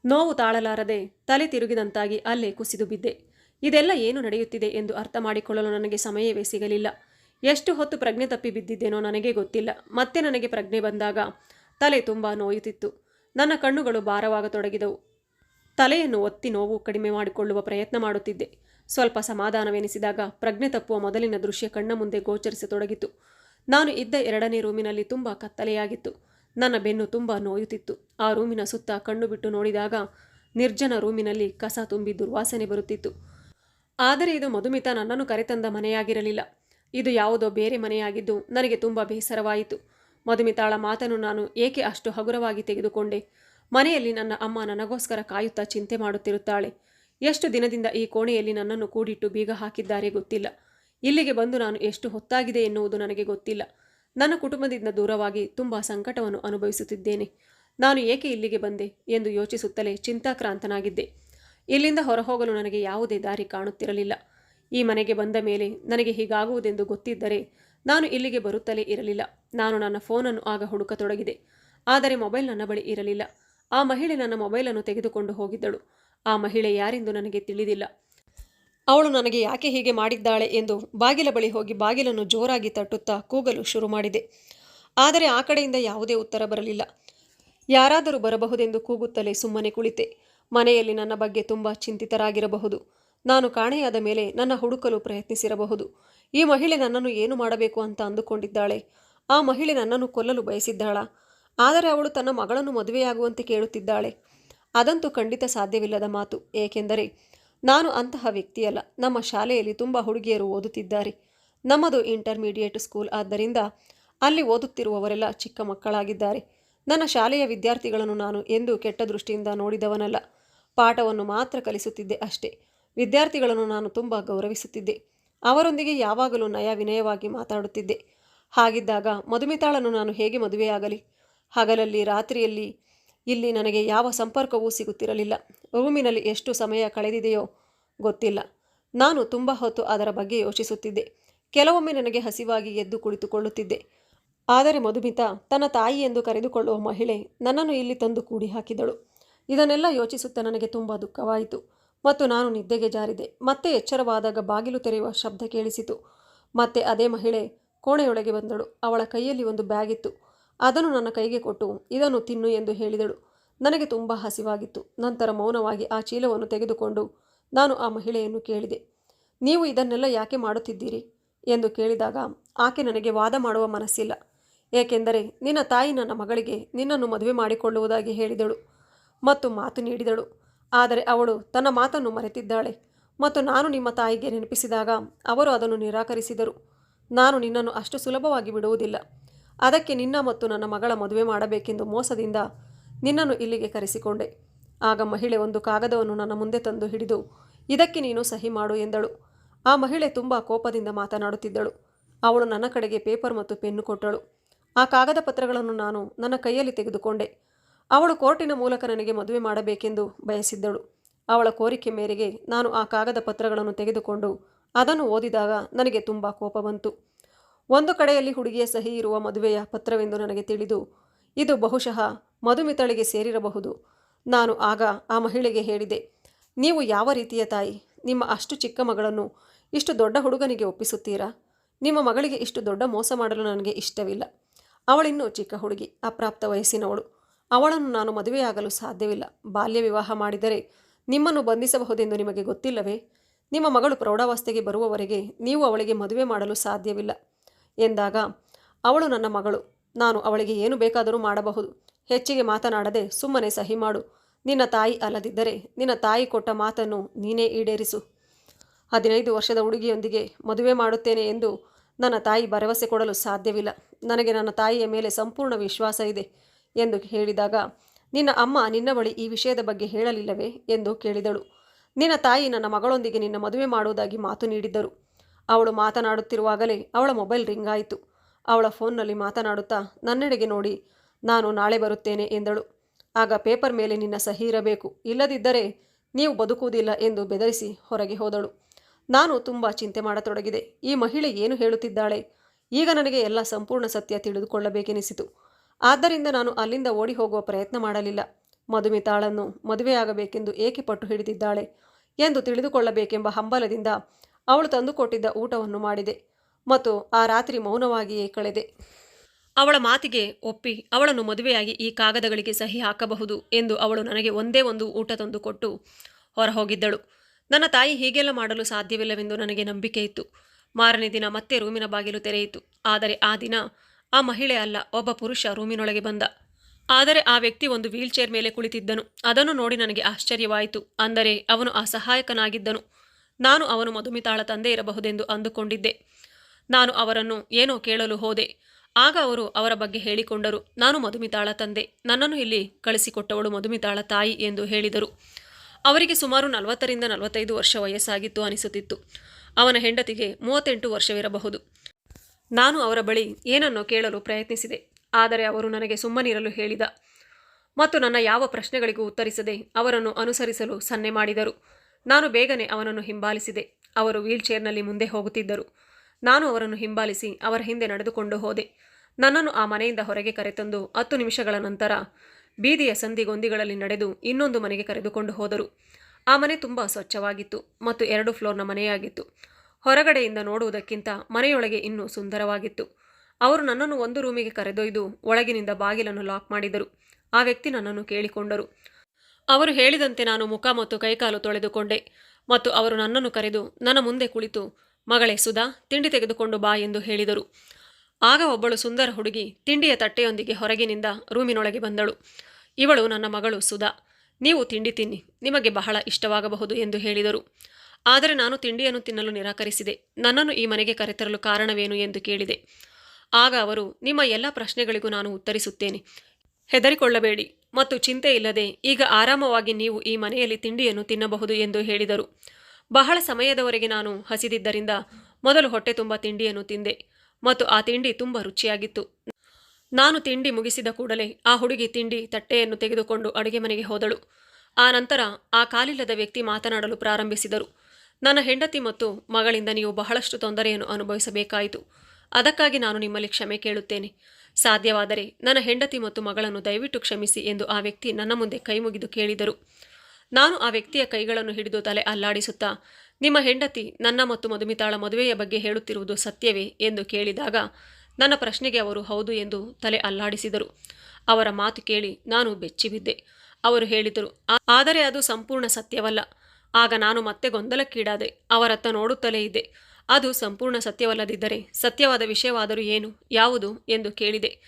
Speaker 1: ನೋವು ತಾಳಲಾರದೆ ತಲೆ ತಿರುಗಿದಂತಾಗಿ ಅಲ್ಲೇ ಕುಸಿದು ಬಿದ್ದೆ. ಇದೆಲ್ಲ ಏನು ನಡೆಯುತ್ತಿದೆ ಎಂದು ಅರ್ಥ ಮಾಡಿಕೊಳ್ಳಲು ನನಗೆ ಸಮಯವೇ ಸಿಗಲಿಲ್ಲ. ಎಷ್ಟು ಹೊತ್ತು ಪ್ರಜ್ಞೆ ತಪ್ಪಿ ಬಿದ್ದಿದ್ದೇನೋ ನನಗೆ ಗೊತ್ತಿಲ್ಲ. ಮತ್ತೆ ನನಗೆ ಪ್ರಜ್ಞೆ ಬಂದಾಗ ತಲೆ ತುಂಬ ನೋಯುತ್ತಿತ್ತು. ನನ್ನ ಕಣ್ಣುಗಳು ಭಾರವಾಗತೊಡಗಿದವು. ತಲೆಯನ್ನು ಒತ್ತಿ ನೋವು ಕಡಿಮೆ ಮಾಡಿಕೊಳ್ಳುವ ಪ್ರಯತ್ನ ಮಾಡುತ್ತಿದ್ದೆ. ಸ್ವಲ್ಪ ಸಮಾಧಾನವೆನಿಸಿದಾಗ ಪ್ರಜ್ಞೆ ತಪ್ಪುವ ಮೊದಲಿನ ದೃಶ್ಯ ಕಣ್ಣ ಮುಂದೆ ಗೋಚರಿಸತೊಡಗಿತು. ನಾನು ಇದ್ದ ಎರಡನೇ ರೂಮಿನಲ್ಲಿ ತುಂಬ ಕತ್ತಲೆಯಾಗಿತ್ತು. ನನ್ನ ಬೆನ್ನು ತುಂಬ ನೋಯುತ್ತಿತ್ತು. ಆ ರೂಮಿನ ಸುತ್ತ ಕಣ್ಣು ಬಿಟ್ಟು ನೋಡಿದಾಗ ನಿರ್ಜನ ರೂಮಿನಲ್ಲಿ ಕಸ ತುಂಬಿ ದುರ್ವಾಸನೆ ಬರುತ್ತಿತ್ತು. ಆದರೆ ಇದು ಮಧುಮಿತ ನನ್ನನ್ನು ಕರೆತಂದ ಮನೆಯಾಗಿರಲಿಲ್ಲ. ಇದು ಯಾವುದೋ ಬೇರೆ ಮನೆಯಾಗಿದ್ದು ನನಗೆ ತುಂಬ ಬೇಸರವಾಯಿತು. ಮಧುಮಿತಾಳ ಮಾತನ್ನು ನಾನು ಏಕೆ ಅಷ್ಟು ಹಗುರವಾಗಿ ತೆಗೆದುಕೊಂಡೆ? ಮನೆಯಲ್ಲಿ ನನ್ನ ಅಮ್ಮ ನನಗೋಸ್ಕರ ಕಾಯುತ್ತಾ ಚಿಂತೆ ಮಾಡುತ್ತಿರುತ್ತಾಳೆ. ಎಷ್ಟು ದಿನದಿಂದ ಈ ಕೋಣೆಯಲ್ಲಿ ನನ್ನನ್ನು ಕೂಡಿಟ್ಟು ಬೀಗ ಹಾಕಿದ್ದಾರೆ ಗೊತ್ತಿಲ್ಲ. ಇಲ್ಲಿಗೆ ಬಂದು ನಾನು ಎಷ್ಟು ಹೊತ್ತಾಗಿದೆ ಎನ್ನುವುದು ನನಗೆ ಗೊತ್ತಿಲ್ಲ. ನನ್ನ ಕುಟುಂಬದಿಂದ ದೂರವಾಗಿ ತುಂಬ ಸಂಕಟವನ್ನು ಅನುಭವಿಸುತ್ತಿದ್ದೇನೆ. ನಾನು ಏಕೆ ಇಲ್ಲಿಗೆ ಬಂದೆ ಎಂದು ಯೋಚಿಸುತ್ತಲೇ ಚಿಂತಾಕ್ರಾಂತನಾಗಿದ್ದೆ. ಇಲ್ಲಿಂದ ಹೊರಹೋಗಲು ನನಗೆ ಯಾವುದೇ ದಾರಿ ಕಾಣುತ್ತಿರಲಿಲ್ಲ. ಈ ಮನೆಗೆ ಬಂದ ಮೇಲೆ ನನಗೆ ಹೀಗಾಗುವುದೆಂದು ಗೊತ್ತಿದ್ದರೆ ನಾನು ಇಲ್ಲಿಗೆ ಬರುತ್ತಲೇ ಇರಲಿಲ್ಲ. ನಾನು ನನ್ನ ಫೋನನ್ನು ಆಗ ಹುಡುಕತೊಡಗಿದೆ. ಆದರೆ ಮೊಬೈಲ್ ನನ್ನ ಬಳಿ ಇರಲಿಲ್ಲ. ಆ ಮಹಿಳೆ ನನ್ನ ಮೊಬೈಲನ್ನು ತೆಗೆದುಕೊಂಡು ಹೋಗಿದ್ದಳು. ಆ ಮಹಿಳೆ ಯಾರೆಂದು ನನಗೆ ತಿಳಿದಿಲ್ಲ. ಅವಳು ನನಗೆ ಯಾಕೆ ಹೀಗೆ ಮಾಡಿದ್ದಾಳೆ ಎಂದು ಬಾಗಿಲ ಬಳಿ ಹೋಗಿ ಬಾಗಿಲನ್ನು ಜೋರಾಗಿ ತಟ್ಟುತ್ತಾ ಕೂಗಲು ಶುರು ಮಾಡಿದೆ. ಆದರೆ ಆ ಕಡೆಯಿಂದ ಯಾವುದೇ ಉತ್ತರ ಬರಲಿಲ್ಲ. ಯಾರಾದರೂ ಬರಬಹುದೆಂದು ಕೂಗುತ್ತಲೇ ಸುಮ್ಮನೆ ಕುಳಿತೆ. ಮನೆಯಲ್ಲಿ ನನ್ನ ಬಗ್ಗೆ ತುಂಬ ಚಿಂತಿತರಾಗಿರಬಹುದು. ನಾನು ಕಾಣೆಯಾದ ಮೇಲೆ ನನ್ನ ಹುಡುಕಲು ಪ್ರಯತ್ನಿಸಿರಬಹುದು. ಈ ಮಹಿಳೆ ನನ್ನನ್ನು ಏನು ಮಾಡಬೇಕು ಅಂತ ಅಂದುಕೊಂಡಿದ್ದಾಳೆ. ಆ ಮಹಿಳೆ ನನ್ನನ್ನು ಕೊಲ್ಲಲು ಬಯಸಿದ್ದಾಳ? ಆದರೆ ಅವಳು ತನ್ನ ಮಗಳನ್ನು ಮದುವೆಯಾಗುವಂತೆ ಕೇಳುತ್ತಿದ್ದಾಳೆ. ಅದಂತೂ ಖಂಡಿತ ಸಾಧ್ಯವಿಲ್ಲದ ಮಾತು. ಏಕೆಂದರೆ ನಾನು ಅಂತಹ ವ್ಯಕ್ತಿಯಲ್ಲ. ನಮ್ಮ ಶಾಲೆಯಲ್ಲಿ ತುಂಬ ಹುಡುಗಿಯರು ಓದುತ್ತಿದ್ದಾರೆ. ನಮ್ಮದು ಇಂಟರ್ಮೀಡಿಯೇಟ್ ಸ್ಕೂಲ್ ಆದ್ದರಿಂದ ಅಲ್ಲಿ ಓದುತ್ತಿರುವವರೆಲ್ಲ ಚಿಕ್ಕ ಮಕ್ಕಳಾಗಿದ್ದಾರೆ. ನನ್ನ ಶಾಲೆಯ ವಿದ್ಯಾರ್ಥಿಗಳನ್ನು ನಾನು ಎಂದೂ ಕೆಟ್ಟ ದೃಷ್ಟಿಯಿಂದ ನೋಡಿದವನಲ್ಲ. ಪಾಠವನ್ನು ಮಾತ್ರ ಕಲಿಸುತ್ತಿದ್ದೆ ಅಷ್ಟೇ. ವಿದ್ಯಾರ್ಥಿಗಳನ್ನು ನಾನು ತುಂಬ ಗೌರವಿಸುತ್ತಿದ್ದೆ. ಅವರೊಂದಿಗೆ ಯಾವಾಗಲೂ ನಯ ವಿನಯವಾಗಿ ಮಾತಾಡುತ್ತಿದ್ದೆ. ಹಾಗಿದ್ದಾಗ ಮಧುಮಿತಾಳನ್ನು ನಾನು ಹೇಗೆ ಮದುವೆಯಾಗಲಿ? ಹಗಲಲ್ಲಿ, ರಾತ್ರಿಯಲ್ಲಿ ಇಲ್ಲಿ ನನಗೆ ಯಾವ ಸಂಪರ್ಕವೂ ಸಿಗುತ್ತಿರಲಿಲ್ಲ. ರೂಮಿನಲ್ಲಿ ಎಷ್ಟು ಸಮಯ ಕಳೆದಿದೆಯೋ ಗೊತ್ತಿಲ್ಲ. ನಾನು ತುಂಬ ಹೊತ್ತು ಅದರ ಬಗ್ಗೆ ಯೋಚಿಸುತ್ತಿದ್ದೆ. ಕೆಲವೊಮ್ಮೆ ನನಗೆ ಹಸಿವಾಗಿ ಎದ್ದು ಕುಳಿತುಕೊಳ್ಳುತ್ತಿದ್ದೆ. ಆದರೆ ಮಧುಮಿತಾ, ತನ್ನ ತಾಯಿ ಎಂದು ಕರೆದುಕೊಳ್ಳುವ ಮಹಿಳೆ ನನ್ನನ್ನು ಇಲ್ಲಿ ತಂದು ಕೂಡಿ ಹಾಕಿದಳು. ಇದನ್ನೆಲ್ಲ ಯೋಚಿಸುತ್ತಾ ನನಗೆ ತುಂಬ ದುಃಖವಾಯಿತು. ಮತ್ತು ನಾನು ನಿದ್ದೆಗೆ ಜಾರಿದೆ. ಮತ್ತೆ ಎಚ್ಚರವಾದಾಗ ಬಾಗಿಲು ತೆರೆಯುವ ಶಬ್ದ ಕೇಳಿಸಿತು. ಮತ್ತೆ ಅದೇ ಮಹಿಳೆ ಕೋಣೆಯೊಳಗೆ ಬಂದಳು. ಅವಳ ಕೈಯಲ್ಲಿ ಒಂದು ಬ್ಯಾಗ್ ಇತ್ತು. ಅದನ್ನು ನನ್ನ ಕೈಗೆ ಕೊಟ್ಟು ಇದನ್ನು ತಿನ್ನು ಎಂದು ಹೇಳಿದಳು. ನನಗೆ ತುಂಬ ಹಸಿವಾಗಿತ್ತು. ನಂತರ ಮೌನವಾಗಿ ಆ ಚೀಲವನ್ನು ತೆಗೆದುಕೊಂಡು ನಾನು ಆ ಮಹಿಳೆಯನ್ನು ಕೇಳಿದೆ. ನೀವು ಇದನ್ನೆಲ್ಲ ಯಾಕೆ ಮಾಡುತ್ತಿದ್ದೀರಿ? ಎಂದು ಕೇಳಿದಾಗ ಆಕೆ ನನಗೆ ವಾದ ಮಾಡುವ ಮನಸ್ಸಿಲ್ಲ. ಏಕೆಂದರೆ ನಿನ್ನ ತಾಯಿ ನನ್ನ ಮಗಳಿಗೆ ನಿನ್ನನ್ನು ಮದುವೆ ಮಾಡಿಕೊಳ್ಳುವುದಾಗಿ ಹೇಳಿದಳು ಮತ್ತು ಮಾತು ನೀಡಿದಳು. ಆದರೆ ಅವಳು ತನ್ನ ಮಾತನ್ನು ಮರೆತಿದ್ದಾಳೆ ಮತ್ತು ನಾನು ನಿಮ್ಮ ತಾಯಿಗೆ ನೆನಪಿಸಿದಾಗ ಅವರು ಅದನ್ನು ನಿರಾಕರಿಸಿದರು. ನಾನು ನಿನ್ನನ್ನು ಅಷ್ಟು ಸುಲಭವಾಗಿ ಬಿಡುವುದಿಲ್ಲ. ಅದಕ್ಕೆ ನಿನ್ನ ಮತ್ತು ನನ್ನ ಮಗಳ ಮದುವೆ ಮಾಡಬೇಕೆಂದು ಮೋಸದಿಂದ ನಿನ್ನನ್ನು ಇಲ್ಲಿಗೆ ಕರೆಸಿಕೊಂಡೆ. ಆಗ ಮಹಿಳೆ ಒಂದು ಕಾಗದವನ್ನು ನನ್ನ ಮುಂದೆ ತಂದು ಹಿಡಿದು, ಇದಕ್ಕೆ ನೀನು ಸಹಿ ಮಾಡು ಎಂದಳು. ಆ ಮಹಿಳೆ ತುಂಬ ಕೋಪದಿಂದ ಮಾತನಾಡುತ್ತಿದ್ದಳು. ಅವಳು ನನ್ನ ಕಡೆಗೆ ಪೇಪರ್ ಮತ್ತು ಪೆನ್ನು ಕೊಟ್ಟಳು. ಆ ಕಾಗದ ಪತ್ರಗಳನ್ನು ನಾನು ನನ್ನ ಕೈಯಲ್ಲಿ ತೆಗೆದುಕೊಂಡೆ. ಅವಳು ಕೋರ್ಟಿನ ಮೂಲಕ ನನಗೆ ಮದುವೆ ಮಾಡಬೇಕೆಂದು ಬಯಸಿದ್ದಳು. ಅವಳ ಕೋರಿಕೆ ಮೇರೆಗೆ ನಾನು ಆ ಕಾಗದ ಪತ್ರಗಳನ್ನು ತೆಗೆದುಕೊಂಡು ಅದನ್ನು ಓದಿದಾಗ ನನಗೆ ತುಂಬ ಕೋಪ ಬಂತು. ಒಂದು ಕಡೆಯಲ್ಲಿ ಹುಡುಗಿಯ ಸಹಿ ಇರುವ ಮದುವೆಯ ಪತ್ರವೆಂದು ನನಗೆ ತಿಳಿದು, ಇದು ಬಹುಶಃ ಮಧುಮಿತಳಿಗೆ ಸೇರಿರಬಹುದು. ನಾನು ಆಗ ಆ ಮಹಿಳೆಗೆ ಹೇಳಿದೆ, ನೀವು ಯಾವ ರೀತಿಯ ತಾಯಿ? ನಿಮ್ಮ ಅಷ್ಟು ಚಿಕ್ಕ ಮಗಳನ್ನು ಇಷ್ಟು ದೊಡ್ಡ ಹುಡುಗನಿಗೆ ಒಪ್ಪಿಸುತ್ತೀರಾ? ನಿಮ್ಮ ಮಗಳಿಗೆ ಇಷ್ಟು ದೊಡ್ಡ ಮೋಸ ಮಾಡಲು ನನಗೆ ಇಷ್ಟವಿಲ್ಲ. ಅವಳಿನ್ನೂ ಚಿಕ್ಕ ಹುಡುಗಿ, ಅಪ್ರಾಪ್ತ ವಯಸ್ಸಿನವಳು. ಅವಳನ್ನು ನಾನು ಮದುವೆಯಾಗಲು ಸಾಧ್ಯವಿಲ್ಲ. ಬಾಲ್ಯ ವಿವಾಹ ಮಾಡಿದರೆ ನಿಮ್ಮನ್ನು ಬಂಧಿಸಬಹುದೆಂದು ನಿಮಗೆ ಗೊತ್ತಿಲ್ಲವೇ? ನಿಮ್ಮ ಮಗಳು ಪ್ರೌಢಾವಸ್ಥೆಗೆ ಬರುವವರೆಗೆ ನೀವು ಅವಳಿಗೆ ಮದುವೆ ಮಾಡಲು ಸಾಧ್ಯವಿಲ್ಲ. ಎಂದಾಗ, ಅವಳು ನನ್ನ ಮಗಳು. ನಾನು ಅವಳಿಗೆ ಏನು ಬೇಕಾದರೂ ಮಾಡಬಹುದು. ಹೆಚ್ಚಿಗೆ ಮಾತನಾಡದೆ ಸುಮ್ಮನೆ ಸಹಿ ಮಾಡು. ನಿನ್ನ ತಾಯಿ ಅಲ್ಲದಿದ್ದರೆ, ನಿನ್ನ ತಾಯಿ ಕೊಟ್ಟ ಮಾತನ್ನು ನೀನೇ ಈಡೇರಿಸು. ಹದಿನೈದು ವರ್ಷದ ಹುಡುಗಿಯೊಂದಿಗೆ ಮದುವೆ ಮಾಡುತ್ತೇನೆ ಎಂದು ನನ್ನ ತಾಯಿ ಭರವಸೆ ಕೊಡಲು ಸಾಧ್ಯವಿಲ್ಲ. ನನಗೆ ನನ್ನ ತಾಯಿಯ ಮೇಲೆ ಸಂಪೂರ್ಣ ವಿಶ್ವಾಸ ಇದೆ ಎಂದು ಹೇಳಿದಾಗ, ನಿನ್ನ ಅಮ್ಮ ನಿನ್ನ ಬಳಿ ಈ ವಿಷಯದ ಬಗ್ಗೆ ಹೇಳಲಿಲ್ಲವೇ? ಎಂದು ಕೇಳಿದಳು. ನಿನ್ನ ತಾಯಿ ನನ್ನ ಮಗಳೊಂದಿಗೆ ನಿನ್ನ ಮದುವೆ ಮಾಡುವುದಾಗಿ ಮಾತು ನೀಡಿದ್ದರು. ಅವಳು ಮಾತನಾಡುತ್ತಿರುವಾಗಲೇ ಅವಳ ಮೊಬೈಲ್ ರಿಂಗ್ ಆಯಿತು. ಅವಳ ಫೋನ್ನಲ್ಲಿ ಮಾತನಾಡುತ್ತಾ, ನನ್ನೆಡೆಗೆ ನೋಡಿ, ನಾನು ನಾಳೆ ಬರುತ್ತೇನೆ ಎಂದಳು. ಆಗ ಪೇಪರ್ ಮೇಲೆ ನಿನ್ನ ಸಹಿ ಇರಬೇಕು. ಇಲ್ಲದಿದ್ದರೆ ನೀವು ಬದುಕುವುದಿಲ್ಲ ಎಂದು ಬೆದರಿಸಿ ಹೊರಗೆ ಹೋದಳು. ನಾನು ತುಂಬ ಚಿಂತೆ ಮಾಡತೊಡಗಿದೆ. ಈ ಮಹಿಳೆ ಏನು ಹೇಳುತ್ತಿದ್ದಾಳೆ? ಈಗ ನನಗೆ ಎಲ್ಲ ಸಂಪೂರ್ಣ ಸತ್ಯ ತಿಳಿದುಕೊಳ್ಳಬೇಕೆನಿಸಿತು. ಆದ್ದರಿಂದ ನಾನು ಅಲ್ಲಿಂದ ಓಡಿ ಹೋಗುವ ಪ್ರಯತ್ನ ಮಾಡಲಿಲ್ಲ. ಮಧುಮಿತಾಳನ್ನು ಮದುವೆಯಾಗಬೇಕೆಂದು ಏಕೆ ಪಟ್ಟು ಹಿಡಿದಿದ್ದಾಳೆ? ಎಂದು ತಿಳಿದುಕೊಳ್ಳಬೇಕೆಂಬ ಹಂಬಲದಿಂದ ಅವಳು ತಂದುಕೊಟ್ಟಿದ್ದ ಊಟವನ್ನು ಮಾಡಿದೆ ಮತ್ತು ಆ ರಾತ್ರಿ ಮೌನವಾಗಿಯೇ ಕಳೆದೆ. ಅವಳ ಮಾತಿಗೆ ಒಪ್ಪಿ ಅವಳನ್ನು ಮದುವೆಯಾಗಿ ಈ ಕಾಗದಗಳಿಗೆ ಸಹಿ ಹಾಕಬಹುದು ಎಂದು ಅವಳು ನನಗೆ ಒಂದೇ ಒಂದು ಊಟ ತಂದುಕೊಟ್ಟು ಹೊರಹೋಗಿದ್ದಳು. ನನ್ನ ತಾಯಿ ಹೀಗೆಲ್ಲ ಮಾಡಲು ಸಾಧ್ಯವಿಲ್ಲವೆಂದು ನನಗೆ ನಂಬಿಕೆ ಇತ್ತು. ಮಾರನೇ ದಿನ ಮತ್ತೆ ರೂಮಿನ ಬಾಗಿಲು ತೆರೆಯಿತು. ಆದರೆ ಆ ದಿನ ಆ ಮಹಿಳೆ ಅಲ್ಲ, ಒಬ್ಬ ಪುರುಷ ರೂಮಿನೊಳಗೆ ಬಂದ. ಆದರೆ ಆ ವ್ಯಕ್ತಿ ಒಂದು ವೀಲ್ಚೇರ್ ಮೇಲೆ ಕುಳಿತಿದ್ದನು. ಅದನ್ನು ನೋಡಿ ನನಗೆ ಆಶ್ಚರ್ಯವಾಯಿತು. ಅಂದರೆ ಅವನು ಅಸಹಾಯಕನಾಗಿದ್ದನು. ನಾನು ಅವನು ಮಧುಮಿತಾಳ ತಂದೆ ಇರಬಹುದೆಂದು ಅಂದುಕೊಂಡಿದ್ದೆ. ನಾನು ಅವರನ್ನು ಏನೋ ಕೇಳಲು ಹೋದೆ. ಆಗ ಅವರು ಅವರ ಬಗ್ಗೆ ಹೇಳಿಕೊಂಡರು. ನಾನು ಮಧುಮಿತಾಳ ತಂದೆ. ನನ್ನನ್ನು ಇಲ್ಲಿ ಕಳಿಸಿಕೊಟ್ಟವಳು ಮಧುಮಿತಾಳ ತಾಯಿ ಎಂದು ಹೇಳಿದರು. ಅವರಿಗೆ ಸುಮಾರು ನಲವತ್ತರಿಂದ ನಲವತ್ತೈದು ವರ್ಷ ವಯಸ್ಸಾಗಿತ್ತು ಅನಿಸುತ್ತಿತ್ತು. ಅವನ ಹೆಂಡತಿಗೆ ಮೂವತ್ತೆಂಟು ವರ್ಷವಿರಬಹುದು. ನಾನು ಅವರ ಬಳಿ ಏನನ್ನೋ ಕೇಳಲು ಪ್ರಯತ್ನಿಸಿದೆ. ಆದರೆ ಅವರು ನನಗೆ ಸುಮ್ಮನಿರಲು ಹೇಳಿದ. ಮತ್ತು ನನ್ನ ಯಾವ ಪ್ರಶ್ನೆಗಳಿಗೂ ಉತ್ತರಿಸದೆ ಅವರನ್ನು ಅನುಸರಿಸಲು ಸನ್ನೆ ಮಾಡಿದರು. ನಾನು ಬೇಗನೆ ಅವನನ್ನು ಹಿಂಬಾಲಿಸಿದೆ. ಅವರು ವೀಲ್ಚೇರ್ನಲ್ಲಿ ಮುಂದೆ ಹೋಗುತ್ತಿದ್ದರು. ನಾನು ಅವರನ್ನು ಹಿಂಬಾಲಿಸಿ ಅವರ ಹಿಂದೆ ನಡೆದುಕೊಂಡು ಹೋದೆ. ನನ್ನನ್ನು ಆ ಮನೆಯಿಂದ ಹೊರಗೆ ಕರೆತಂದು ಹತ್ತು ನಿಮಿಷಗಳ ನಂತರ ಬೀದಿಯ ಸಂದಿಗೊಂದಿಗಳಲ್ಲಿ ನಡೆದು ಇನ್ನೊಂದು ಮನೆಗೆ ಕರೆದುಕೊಂಡು ಹೋದರು. ಆ ಮನೆ ತುಂಬ ಸ್ವಚ್ಛವಾಗಿತ್ತು ಮತ್ತು ಎರಡು ಫ್ಲೋರ್ನ ಮನೆಯಾಗಿತ್ತು. ಹೊರಗಡೆಯಿಂದ ನೋಡುವುದಕ್ಕಿಂತ ಮನೆಯೊಳಗೆ ಇನ್ನೂ ಸುಂದರವಾಗಿತ್ತು. ಅವರು ನನ್ನನ್ನು ಒಂದು ರೂಮಿಗೆ ಕರೆದೊಯ್ದು ಒಳಗಿನಿಂದ ಬಾಗಿಲನ್ನು ಲಾಕ್ ಮಾಡಿದರು. ಆ ವ್ಯಕ್ತಿ ನನ್ನನ್ನು ಕೇಳಿಕೊಂಡರು. ಅವರು ಹೇಳಿದಂತೆ ನಾನು ಮುಖ ಮತ್ತು ಕೈಕಾಲು ತೊಳೆದುಕೊಂಡೆ ಮತ್ತು ಅವರು ನನ್ನನ್ನು ಕರೆದು ನನ್ನ ಮುಂದೆ ಕುಳಿತು, ಮಗಳೇ ಸುಧಾ, ತಿಂಡಿ ತೆಗೆದುಕೊಂಡು ಬಾ ಎಂದು ಹೇಳಿದರು. ಆಗ ಒಬ್ಬಳು ಸುಂದರ ಹುಡುಗಿ ತಿಂಡಿಯ ತಟ್ಟೆಯೊಂದಿಗೆ ಹೊರಗಿನಿಂದ ರೂಮಿನೊಳಗೆ ಬಂದಳು. ಇವಳು ನನ್ನ ಮಗಳು ಸುಧಾ. ನೀವು ತಿಂಡಿ ತಿನ್ನಿ. ನಿಮಗೆ ಬಹಳ ಇಷ್ಟವಾಗಬಹುದು ಎಂದು ಹೇಳಿದರು. ಆದರೆ ನಾನು ತಿಂಡಿಯನ್ನು ತಿನ್ನಲು ನಿರಾಕರಿಸಿದೆ. ನನ್ನನ್ನು ಈ ಮನೆಗೆ ಕರೆತರಲು ಕಾರಣವೇನು ಎಂದು ಕೇಳಿದೆ. ಆಗ ಅವರು, ನಿಮ್ಮ ಎಲ್ಲ ಪ್ರಶ್ನೆಗಳಿಗೂ ನಾನು ಉತ್ತರಿಸುತ್ತೇನೆ. ಹೆದರಿಕೊಳ್ಳಬೇಡಿ. ಮತ್ತು ಚಿಂತೆ ಇಲ್ಲದೆ ಈಗ ಆರಾಮವಾಗಿ ನೀವು ಈ ಮನೆಯಲ್ಲಿ ತಿಂಡಿಯನ್ನು ತಿನ್ನಬಹುದು ಎಂದು ಹೇಳಿದರು. ಬಹಳ ಸಮಯದವರೆಗೆ ನಾನು ಹಸಿದಿದ್ದರಿಂದ ಮೊದಲು ಹೊಟ್ಟೆ ತುಂಬ ತಿಂಡಿಯನ್ನು ತಿಂದೆ ಮತ್ತು ಆ ತಿಂಡಿ ತುಂಬ ರುಚಿಯಾಗಿತ್ತು. ನಾನು ತಿಂಡಿ ಮುಗಿಸಿದ ಕೂಡಲೇ ಆ ಹುಡುಗಿ ತಿಂಡಿ ತಟ್ಟೆಯನ್ನು ತೆಗೆದುಕೊಂಡು ಅಡುಗೆ ಮನೆಗೆ ಹೋದಳು. ಆ ನಂತರ ಆ ಕಾಲಿಲ್ಲದ ವ್ಯಕ್ತಿ ಮಾತನಾಡಲು ಪ್ರಾರಂಭಿಸಿದರು. ನನ್ನ ಹೆಂಡತಿ ಮತ್ತು ಮಗಳಿಂದ ನೀವು ಬಹಳಷ್ಟು ತೊಂದರೆಯನ್ನು ಅನುಭವಿಸಬೇಕಾಯಿತು. ಅದಕ್ಕಾಗಿ ನಾನು ನಿಮ್ಮಲ್ಲಿ ಕ್ಷಮೆ ಕೇಳುತ್ತೇನೆ. ಸಾಧ್ಯವಾದರೆ ನನ್ನ ಹೆಂಡತಿ ಮತ್ತು ಮಗಳನ್ನು ದಯವಿಟ್ಟು ಕ್ಷಮಿಸಿ ಎಂದು ಆ ವ್ಯಕ್ತಿ ನನ್ನ ಮುಂದೆ ಕೈ ಮುಗಿದು ಕೇಳಿದರು. ನಾನು ಆ ವ್ಯಕ್ತಿಯ ಕೈಗಳನ್ನು ಹಿಡಿದು ತಲೆ ಅಲ್ಲಾಡಿಸುತ್ತಾ, ನಿಮ್ಮ ಹೆಂಡತಿ ನನ್ನ ಮತ್ತು ಮಧುಮಿತಾಳ ಮದುವೆಯ ಬಗ್ಗೆ ಹೇಳುತ್ತಿರುವುದು ಸತ್ಯವೇ ಎಂದು ಕೇಳಿದಾಗ, ನನ್ನ ಪ್ರಶ್ನೆಗೆ ಅವರು ಹೌದು ಎಂದು ತಲೆ ಅಲ್ಲಾಡಿಸಿದರು. ಅವರ ಮಾತು ಕೇಳಿ ನಾನು ಬೆಚ್ಚಿಬಿದ್ದೆ. ಅವರು ಹೇಳಿದರು ಆದರೆ ಅದು ಸಂಪೂರ್ಣ ಸತ್ಯವಲ್ಲ. ಆಗ ನಾನು ಮತ್ತೆ ಗೊಂದಲಕ್ಕೀಡಾದೆ, ಅವರತ್ತ ನೋಡುತ್ತಲೇ ಇದ್ದೆ. ಅದು ಸಂಪೂರ್ಣ ಸತ್ಯವಲ್ಲದಿದ್ದರೆ ಸತ್ಯವಾದ ವಿಷಯವಾದರೂ ಏನು, ಯಾವುದು ಎಂದು ಕೇಳಿದೆ.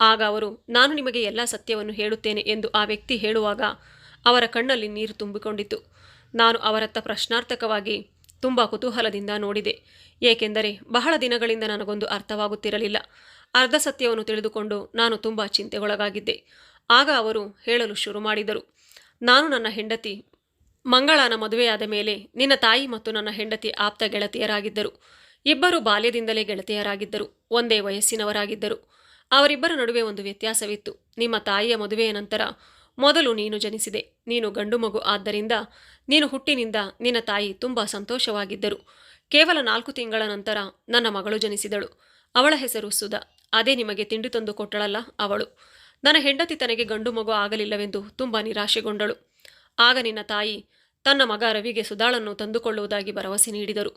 Speaker 1: ಆಗ ಅವರು, ನಾನು ನಿಮಗೆ ಎಲ್ಲ ಸತ್ಯವನ್ನು ಹೇಳುತ್ತೇನೆ ಎಂದು ಆ ವ್ಯಕ್ತಿ ಹೇಳುವಾಗ ಅವರ ಕಣ್ಣಲ್ಲಿ ನೀರು ತುಂಬಿಕೊಂಡಿತು ನಾನು ಅವರತ್ತ ಪ್ರಶ್ನಾರ್ಥಕವಾಗಿ ತುಂಬ ಕುತೂಹಲದಿಂದ ನೋಡಿದೆ. ಏಕೆಂದರೆ ಬಹಳ ದಿನಗಳಿಂದ ನನಗೊಂದು ಅರ್ಥವಾಗುತ್ತಿರಲಿಲ್ಲ. ಅರ್ಧ ಸತ್ಯವನ್ನು ತಿಳಿದುಕೊಂಡು ನಾನು ತುಂಬ ಚಿಂತೆಗೊಳಗಾಗಿದ್ದೆ. ಆಗ ಅವರು ಹೇಳಲು ಶುರು ಮಾಡಿದರು. ನಾನು ನನ್ನ ಹೆಂಡತಿ ಮಂಗಳನ ಮದುವೆಯಾದ ಮೇಲೆ ನಿನ್ನ ತಾಯಿ ಮತ್ತು ನನ್ನ ಹೆಂಡತಿ ಆಪ್ತ ಗೆಳತಿಯರಾಗಿದ್ದರು. ಇಬ್ಬರು ಬಾಲ್ಯದಿಂದಲೇ ಗೆಳತಿಯರಾಗಿದ್ದರು. ಒಂದೇ ವಯಸ್ಸಿನವರಾಗಿದ್ದರು. ಅವರಿಬ್ಬರ ನಡುವೆ ಒಂದು ವ್ಯತ್ಯಾಸವಿತ್ತು. ನಿಮ್ಮ ತಾಯಿಯ ಮದುವೆಯ ನಂತರ ಮೊದಲು ನೀನು ಜನಿಸಿದೆ. ನೀನು ಗಂಡು ಮಗು ಆದ್ದರಿಂದ ನೀನು ಹುಟ್ಟಿನಿಂದ ನಿನ್ನ ತಾಯಿ ತುಂಬ ಸಂತೋಷವಾಗಿದ್ದರು. ಕೇವಲ ನಾಲ್ಕು ತಿಂಗಳ ನಂತರ ನನ್ನ ಮಗಳು ಜನಿಸಿದಳು. ಅವಳ ಹೆಸರು ಸುಧಾ. ಅದೇ ನಿಮಗೆ ತಿಂಡಿ ತಂದು ಕೊಟ್ಟಳಲ್ಲ ಅವಳು. ನನ್ನ ಹೆಂಡತಿ ತನಗೆ ಗಂಡು ಮಗು ಆಗಲಿಲ್ಲವೆಂದು ತುಂಬ ನಿರಾಶೆಗೊಂಡಳು. ಆಗ ನಿನ್ನ ತಾಯಿ ತನ್ನ ಮಗ ರವಿಗೆ ಸುಧಾಳನ್ನು ತಂದುಕೊಳ್ಳುವುದಾಗಿ ಭರವಸೆ ನೀಡಿದರು.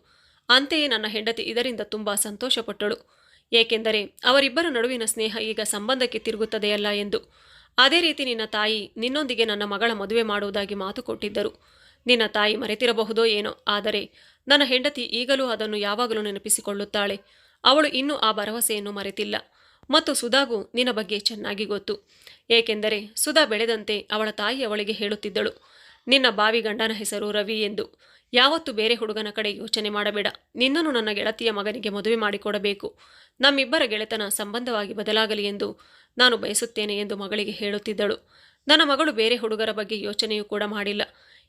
Speaker 1: ಅಂತೆಯೇ ನನ್ನ ಹೆಂಡತಿ ಇದರಿಂದ ತುಂಬ ಸಂತೋಷಪಟ್ಟಳು. ಏಕೆಂದರೆ ಅವರಿಬ್ಬರ ನಡುವಿನ ಸ್ನೇಹ ಈಗ ಸಂಬಂಧಕ್ಕೆ ತಿರುಗುತ್ತದೆಯಲ್ಲ ಎಂದು. ಅದೇ ರೀತಿ ನಿನ್ನ ತಾಯಿ ನಿನ್ನೊಂದಿಗೆ ನನ್ನ ಮಗಳ ಮದುವೆ ಮಾಡುವುದಾಗಿ ಮಾತು ಕೊಟ್ಟಿದ್ದರು. ನಿನ್ನ ತಾಯಿ ಮರೆತಿರಬಹುದೋ ಏನೋ, ಆದರೆ ನನ್ನ ಹೆಂಡತಿ ಈಗಲೂ ಅದನ್ನು ಯಾವಾಗಲೂ ನೆನಪಿಸಿಕೊಳ್ಳುತ್ತಾಳೆ. ಅವಳು ಇನ್ನೂ ಆ ಭರವಸೆಯನ್ನು ಮರೆತಿಲ್ಲ. ಮತ್ತು ಸುಧಾಗೂ ನಿನ್ನ ಬಗ್ಗೆ ಚೆನ್ನಾಗಿ ಗೊತ್ತು. ಏಕೆಂದರೆ ಸುಧಾ ಬೆಳೆದಂತೆ ಅವಳ ತಾಯಿ ಅವಳಿಗೆ ಹೇಳುತ್ತಿದ್ದಳು. ನಿನ್ನ ಬಾವಿ ಗಂಡನ ಹೆಸರು ರವಿ ಎಂದು. ಯಾವತ್ತೂ ಬೇರೆ ಹುಡುಗನ ಕಡೆ ಯೋಚನೆ ಮಾಡಬೇಡ. ನಿನ್ನನ್ನು ನನ್ನ ಗೆಳತಿಯ ಮಗನಿಗೆ ಮದುವೆ ಮಾಡಿಕೊಡಬೇಕು. ನಮ್ಮಿಬ್ಬರ ಗೆಳೆತನ ಸಂಬಂಧವಾಗಿ ಬದಲಾಗಲಿ ಎಂದು ನಾನು ಬಯಸುತ್ತೇನೆ ಎಂದು ಮಗಳಿಗೆ ಹೇಳುತ್ತಿದ್ದಳು. ನನ್ನ ಮಗಳು ಬೇರೆ ಹುಡುಗರ ಬಗ್ಗೆ ಯೋಚನೆಯೂ ಕೂಡ ಮಾಡಿಲ್ಲ.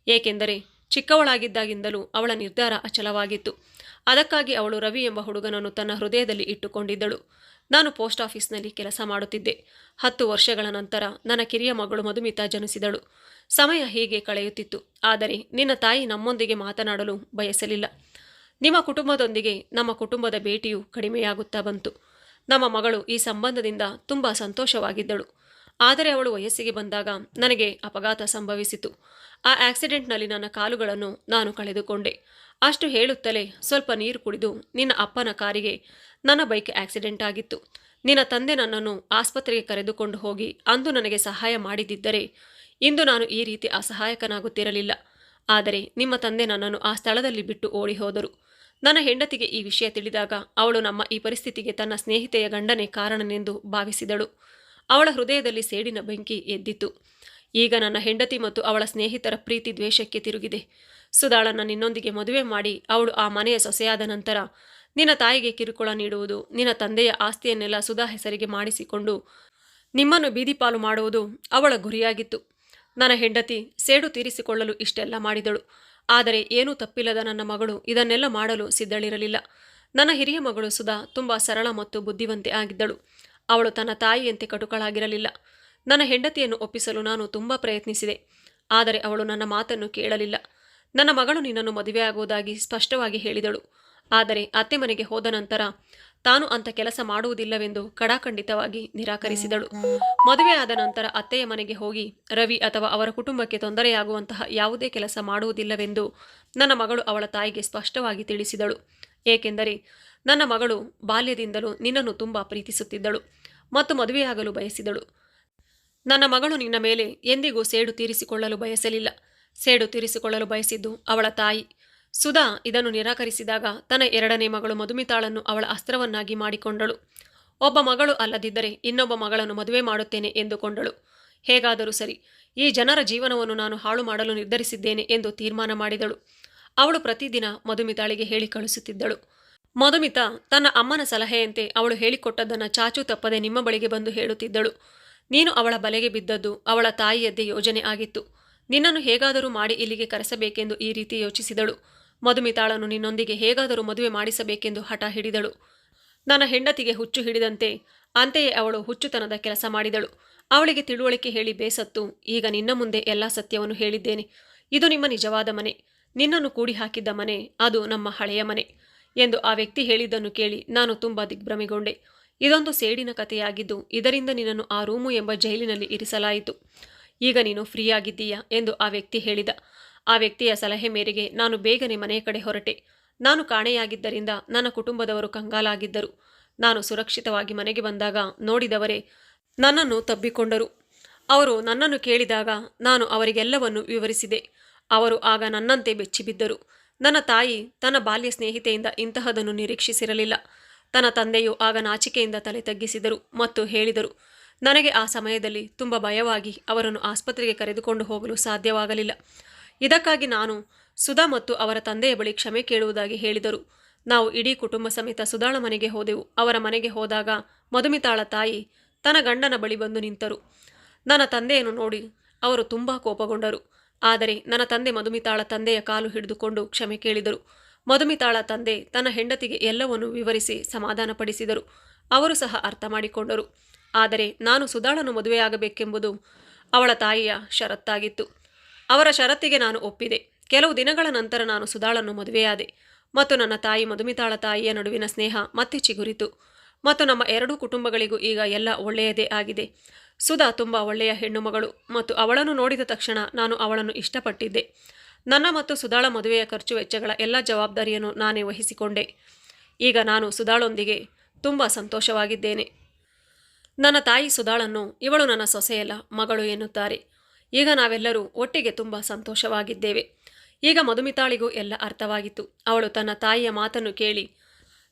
Speaker 1: ಏಕೆಂದರೆ ಚಿಕ್ಕವಳಾಗಿದ್ದಾಗಿಂದಲೂ ಅವಳ ನಿರ್ಧಾರ ಅಚಲವಾಗಿತ್ತು. ಅದಕ್ಕಾಗಿ ಅವಳು ರವಿ ಎಂಬ ಹುಡುಗನನ್ನು ತನ್ನ ಹೃದಯದಲ್ಲಿ ಇಟ್ಟುಕೊಂಡಿದ್ದಳು. ನಾನು ಪೋಸ್ಟ್ ಆಫೀಸ್ನಲ್ಲಿ ಕೆಲಸ ಮಾಡುತ್ತಿದ್ದೆ. ಹತ್ತು ವರ್ಷಗಳ ನಂತರ ನನ್ನ ಕಿರಿಯ ಮಗಳು ಮಧುಮಿತಾ ಜನಿಸಿದಳು. ಸಮಯ ಹೀಗೆ ಕಳೆಯುತ್ತಿತ್ತು. ಆದರೆ ನಿನ್ನ ತಾಯಿ ನಮ್ಮೊಂದಿಗೆ ಮಾತನಾಡಲು ಬಯಸಲಿಲ್ಲ. ನಿಮ್ಮ ಕುಟುಂಬದೊಂದಿಗೆ ನಮ್ಮ ಕುಟುಂಬದ ಭೇಟಿಯು ಕಡಿಮೆಯಾಗುತ್ತಾ ಬಂತು. ನಮ್ಮ ಮಗಳು ಈ ಸಂಬಂಧದಿಂದ ತುಂಬ ಸಂತೋಷವಾಗಿದ್ದಳು. ಆದರೆ ಅವಳು ವಯಸ್ಸಿಗೆ ಬಂದಾಗ ನನಗೆ ಅಪಘಾತ ಸಂಭವಿಸಿತು. ಆ ಆಕ್ಸಿಡೆಂಟ್ನಲ್ಲಿ ನನ್ನ ಕಾಲುಗಳನ್ನು ನಾನು ಕಳೆದುಕೊಂಡೆ. ಅಷ್ಟು ಹೇಳುತ್ತಲೇ ಸ್ವಲ್ಪ ನೀರು ಕುಡಿದು ನಿನ್ನ ಅಪ್ಪನ ಕಾರಿಗೆ ನನ್ನ ಬೈಕ್ ಆಕ್ಸಿಡೆಂಟ್ ಆಗಿತ್ತು. ನಿನ್ನ ತಂದೆ ನನ್ನನ್ನು ಆಸ್ಪತ್ರೆಗೆ ಕರೆದುಕೊಂಡು ಹೋಗಿ ಅಂದು ನನಗೆ ಸಹಾಯ ಮಾಡಿದ್ದಿದ್ದರೆ ಇಂದು ನಾನು ಈ ರೀತಿ ಅಸಹಾಯಕನಾಗುತ್ತಿರಲಿಲ್ಲ. ಆದರೆ ನಿಮ್ಮ ತಂದೆ ನನ್ನನ್ನು ಆ ಸ್ಥಳದಲ್ಲಿ ಬಿಟ್ಟು ಓಡಿ ಹೋದರು. ನನ್ನ ಹೆಂಡತಿಗೆ ಈ ವಿಷಯ ತಿಳಿದಾಗ ಅವಳು ನಮ್ಮ ಈ ಪರಿಸ್ಥಿತಿಗೆ ತನ್ನ ಸ್ನೇಹಿತೆಯ ಗಂಡನೇ ಕಾರಣನೆಂದು ಭಾವಿಸಿದಳು. ಅವಳ ಹೃದಯದಲ್ಲಿ ಸೇಡಿನ ಬೆಂಕಿ ಎದ್ದಿತು. ಈಗ ನನ್ನ ಹೆಂಡತಿ ಮತ್ತು ಅವಳ ಸ್ನೇಹಿತರ ಪ್ರೀತಿ ದ್ವೇಷಕ್ಕೆ ತಿರುಗಿದೆ. ಸುಧಾಳನ ನಿನ್ನೊಂದಿಗೆ ಮದುವೆ ಮಾಡಿ ಅವಳು ಆ ಮನೆಯ ಸೊಸೆಯಾದ ನಂತರ ನಿನ್ನ ತಾಯಿಗೆ ಕಿರುಕುಳ ನೀಡುವುದು, ನಿನ್ನ ತಂದೆಯ ಆಸ್ತಿಯನ್ನೆಲ್ಲ ಸುಧಾ ಹೆಸರಿಗೆ ಮಾಡಿಸಿಕೊಂಡು ನಿಮ್ಮನ್ನು ಬೀದಿಪಾಲು ಮಾಡುವುದು ಅವಳ ಗುರಿಯಾಗಿತ್ತು. ನನ್ನ ಹೆಂಡತಿ ಸೇಡು ತೀರಿಸಿಕೊಳ್ಳಲು ಇಷ್ಟೆಲ್ಲ ಮಾಡಿದಳು. ಆದರೆ ಏನೂ ತಪ್ಪಿಲ್ಲದ ನನ್ನ ಮಗಳು ಇದನ್ನೆಲ್ಲ ಮಾಡಲು ಸಿದ್ಧಳಿರಲಿಲ್ಲ. ನನ್ನ ಹಿರಿಯ ಮಗಳು ಸುಧಾ ತುಂಬ ಸರಳ ಮತ್ತು ಬುದ್ಧಿವಂತೆ ಆಗಿದ್ದಳು. ಅವಳು ತನ್ನ ತಾಯಿಯಂತೆ ಕಟುಕಳಾಗಿರಲಿಲ್ಲ. ನನ್ನ ಹೆಂಡತಿಯನ್ನು ಒಪ್ಪಿಸಲು ನಾನು ತುಂಬ ಪ್ರಯತ್ನಿಸಿದೆ. ಆದರೆ ಅವಳು ನನ್ನ ಮಾತನ್ನು ಕೇಳಲಿಲ್ಲ. ನನ್ನ ಮಗಳು ನಿನ್ನನ್ನು ಮದುವೆಯಾಗುವುದಾಗಿ ಸ್ಪಷ್ಟವಾಗಿ ಹೇಳಿದಳು. ಆದರೆ ಅತ್ತೆ ಮನೆಗೆ ಹೋದ ನಂತರ ತಾನು ಅಂತ ಕೆಲಸ ಮಾಡುವುದಿಲ್ಲವೆಂದು ಕಡಾಖಂಡಿತವಾಗಿ ನಿರಾಕರಿಸಿದಳು. ಮದುವೆಯಾದ ನಂತರ ಅತ್ತೆಯ ಮನೆಗೆ ಹೋಗಿ ರವಿ ಅಥವಾ ಅವರ ಕುಟುಂಬಕ್ಕೆ ತೊಂದರೆಯಾಗುವಂತಹ ಯಾವುದೇ ಕೆಲಸ ಮಾಡುವುದಿಲ್ಲವೆಂದು ನನ್ನ ಮಗಳು ಅವಳ ತಾಯಿಗೆ ಸ್ಪಷ್ಟವಾಗಿ ತಿಳಿಸಿದಳು. ಏಕೆಂದರೆ ನನ್ನ ಮಗಳು ಬಾಲ್ಯದಿಂದಲೂ ನಿನ್ನನ್ನು ತುಂಬ ಪ್ರೀತಿಸುತ್ತಿದ್ದಳು. ಮತ್ತು ಮದುವೆಯಾಗಲು ಬಯಸಿದಳು. ನನ್ನ ಮಗಳು ನಿನ್ನ ಮೇಲೆ ಎಂದಿಗೂ ಸೇಡು ತೀರಿಸಿಕೊಳ್ಳಲು ಬಯಸಲಿಲ್ಲ. ಸೇಡು ತೀರಿಸಿಕೊಳ್ಳಲು ಬಯಸಿದ್ದು ಅವಳ ತಾಯಿ. ಸುಧಾ ಇದನ್ನು ನಿರಾಕರಿಸಿದಾಗ ತನ್ನ ಎರಡನೇ ಮಗಳು ಮಧುಮಿತಾಳನ್ನು ಅವಳ ಅಸ್ತ್ರವನ್ನಾಗಿ ಮಾಡಿಕೊಂಡಳು. ಒಬ್ಬ ಮಗಳು ಅಲ್ಲದಿದ್ದರೆ ಇನ್ನೊಬ್ಬ ಮಗಳನ್ನು ಮದುವೆ ಮಾಡುತ್ತೇನೆ ಎಂದುಕೊಂಡಳು. ಹೇಗಾದರೂ ಸರಿ, ಈ ಜನರ ಜೀವನವನ್ನು ನಾನು ಹಾಳು ಮಾಡಲು ನಿರ್ಧರಿಸಿದ್ದೇನೆ ಎಂದು ತೀರ್ಮಾನ ಮಾಡಿದಳು. ಅವಳು ಪ್ರತಿದಿನ ಮಧುಮಿತಾಳಿಗೆ ಹೇಳಿ ಕಳಿಸುತ್ತಿದ್ದಳು ಮಧುಮಿತಾ ತನ್ನ ಅಮ್ಮನ ಸಲಹೆಯಂತೆ ಅವಳು ಹೇಳಿಕೊಟ್ಟದ್ದನ್ನು ಚಾಚು ತಪ್ಪದೆ ನಿಮ್ಮ ಬಳಿಗೆ ಬಂದು ಹೇಳುತ್ತಿದ್ದಳು. ನೀನು ಅವಳ ಬಲೆಗೆ ಬಿದ್ದದ್ದು ಅವಳ ತಾಯಿಯದ್ದೇ ಯೋಜನೆ ಆಗಿತ್ತು. ನಿನ್ನನ್ನು ಹೇಗಾದರೂ ಮಾಡಿ ಇಲ್ಲಿಗೆ ಕರೆಸಬೇಕೆಂದು ಈ ರೀತಿ ಯೋಚಿಸಿದಳು. ಮಧುಮಿತಾಳನ್ನು ನಿನ್ನೊಂದಿಗೆ ಹೇಗಾದರೂ ಮದುವೆ ಮಾಡಿಸಬೇಕೆಂದು ಹಠ ಹಿಡಿದಳು. ನನ್ನ ಹೆಂಡತಿಗೆ ಹುಚ್ಚು ಹಿಡಿದಂತೆ ಅಂತೆಯೇ ಅವಳು ಹುಚ್ಚುತನದ ಕೆಲಸ ಮಾಡಿದಳು. ಅವಳಿಗೆ ತಿಳುವಳಿಕೆ ಹೇಳಿ ಬೇಸತ್ತು. ಈಗ ನಿನ್ನ ಮುಂದೆ ಎಲ್ಲ ಸತ್ಯವನ್ನು ಹೇಳಿದ್ದೇನೆ. ಇದು ನಿಮ್ಮ ನಿಜವಾದ ಮನೆ. ನಿನ್ನನ್ನು ಕೂಡಿ ಹಾಕಿದ್ದ ಮನೆ. ಅದು ನಮ್ಮ ಹಳೆಯ ಮನೆ. ಎಂದು ಆ ವ್ಯಕ್ತಿ ಹೇಳಿದ್ದನ್ನು ಕೇಳಿ ನಾನು ತುಂಬ ದಿಗ್ಭ್ರಮೆಗೊಂಡೆ. ಇದೊಂದು ಸೇಡಿನ ಕಥೆಯಾಗಿದ್ದು, ಇದರಿಂದ ನಿನ್ನನ್ನು ಆ ರೂಮು ಎಂಬ ಜೈಲಿನಲ್ಲಿ ಇರಿಸಲಾಯಿತು. ಈಗ ನೀನು ಫ್ರೀ ಆಗಿದ್ದೀಯಾ ಎಂದು ಆ ವ್ಯಕ್ತಿ ಹೇಳಿದ. ಆ ವ್ಯಕ್ತಿಯ ಸಲಹೆ ಮೇರೆಗೆ ನಾನು ಬೇಗನೆ ಮನೆಯ ಕಡೆ ಹೊರಟೆ. ನಾನು ಕಾಣೆಯಾಗಿದ್ದರಿಂದ ನನ್ನ ಕುಟುಂಬದವರು ಕಂಗಾಲಾಗಿದ್ದರು. ನಾನು ಸುರಕ್ಷಿತವಾಗಿ ಮನೆಗೆ ಬಂದಾಗ ನೋಡಿದವರೇ ನನ್ನನ್ನು ತಬ್ಬಿಕೊಂಡರು. ಅವರು ನನ್ನನ್ನು ಕೇಳಿದಾಗ ನಾನು ಅವರಿಗೆಲ್ಲವನ್ನು ವಿವರಿಸಿದೆ. ಅವರು ಆಗ ನನ್ನಂತೆ ಬೆಚ್ಚಿಬಿದ್ದರು. ನನ್ನ ತಾಯಿ ತನ್ನ ಬಾಲ್ಯ ಸ್ನೇಹಿತೆಯಿಂದ ಇಂತಹದನ್ನು ನಿರೀಕ್ಷಿಸಿರಲಿಲ್ಲ. ತನ್ನ ತಂದೆಯು ಆಗ ನಾಚಿಕೆಯಿಂದ ತಲೆ ತಗ್ಗಿಸಿದರು ಮತ್ತು ಹೇಳಿದರು, ನನಗೆ ಆ ಸಮಯದಲ್ಲಿ ತುಂಬ ಭಯವಾಗಿ ಅವರನ್ನು ಆಸ್ಪತ್ರೆಗೆ ಕರೆದುಕೊಂಡು ಹೋಗಲು ಸಾಧ್ಯವಾಗಲಿಲ್ಲ. ಇದಕ್ಕಾಗಿ ನಾನು ಸುಧಾ ಮತ್ತು ಅವರ ತಂದೆಯ ಬಳಿ ಕ್ಷಮೆ ಕೇಳುವುದಾಗಿ ಹೇಳಿದರು. ನಾವು ಇಡೀ ಕುಟುಂಬ ಸಮೇತ ಸುಧಾಳ ಮನೆಗೆ ಹೋದೆವು. ಅವರ ಮನೆಗೆ ಹೋದಾಗ ಮಧುಮಿತಾಳ ತಾಯಿ ತನ್ನ ಗಂಡನ ಬಳಿ ಬಂದು ನಿಂತರು. ನನ್ನ ತಂದೆಯನ್ನು ನೋಡಿ ಅವರು ತುಂಬ ಕೋಪಗೊಂಡರು. ಆದರೆ ನನ್ನ ತಂದೆ ಮಧುಮಿತಾಳ ತಂದೆಯ ಕಾಲು ಹಿಡಿದುಕೊಂಡು ಕ್ಷಮೆ ಕೇಳಿದರು. ಮಧುಮಿತಾಳ ತಂದೆ ತನ್ನ ಹೆಂಡತಿಗೆ ಎಲ್ಲವನ್ನು ವಿವರಿಸಿ ಸಮಾಧಾನಪಡಿಸಿದರು. ಅವರು ಸಹ ಅರ್ಥ ಮಾಡಿಕೊಂಡರು. ಆದರೆ ನಾನು ಸುಧಾಳನ್ನು ಮದುವೆಯಾಗಬೇಕೆಂಬುದು ಅವಳ ತಾಯಿಯ ಷರತ್ತಾಗಿತ್ತು. ಅವರ ಷರತ್ತಿಗೆ ನಾನು ಒಪ್ಪಿದೆ. ಕೆಲವು ದಿನಗಳ ನಂತರ ನಾನು ಸುಧಾಳನ್ನು ಮದುವೆಯಾದೆ. ಮತ್ತು ನನ್ನ ತಾಯಿ ಮಧುಮಿತಾಳ ತಾಯಿಯ ನಡುವಿನ ಸ್ನೇಹ ಮತ್ತೆ ಚಿಗುರಿತು ಮತ್ತು ನಮ್ಮ ಎರಡೂ ಕುಟುಂಬಗಳಿಗೂ ಈಗ ಎಲ್ಲ ಒಳ್ಳೆಯದೇ ಆಗಿದೆ. ಸುಧಾ ತುಂಬ ಒಳ್ಳೆಯ ಹೆಣ್ಣು ಮಗಳು ಮತ್ತು ಅವಳನ್ನು ನೋಡಿದ ತಕ್ಷಣ ನಾನು ಅವಳನ್ನು ಇಷ್ಟಪಟ್ಟಿದ್ದೆ. ನನ್ನ ಮತ್ತು ಸುಧಾಳ ಮದುವೆಯ ಖರ್ಚು ವೆಚ್ಚಗಳ ಎಲ್ಲ ಜವಾಬ್ದಾರಿಯನ್ನು ನಾನೇ ವಹಿಸಿಕೊಂಡೆ. ಈಗ ನಾನು ಸುಧಾಳೊಂದಿಗೆ ತುಂಬ ಸಂತೋಷವಾಗಿದ್ದೇನೆ. ನನ್ನ ತಾಯಿ ಸುಧಾಳನ್ನು ಇವಳು ನನ್ನ ಸೊಸೆಯಲ್ಲ, ಮಗಳು ಎನ್ನುತ್ತಾರೆ. ಈಗ ನಾವೆಲ್ಲರೂ ಒಟ್ಟಿಗೆ ತುಂಬ ಸಂತೋಷವಾಗಿದ್ದೇವೆ. ಈಗ ಮಧುಮಿತಾಳಿಗೂ ಎಲ್ಲ ಅರ್ಥವಾಗಿತ್ತು. ಅವಳು ತನ್ನ ತಾಯಿಯ ಮಾತನ್ನು ಕೇಳಿ,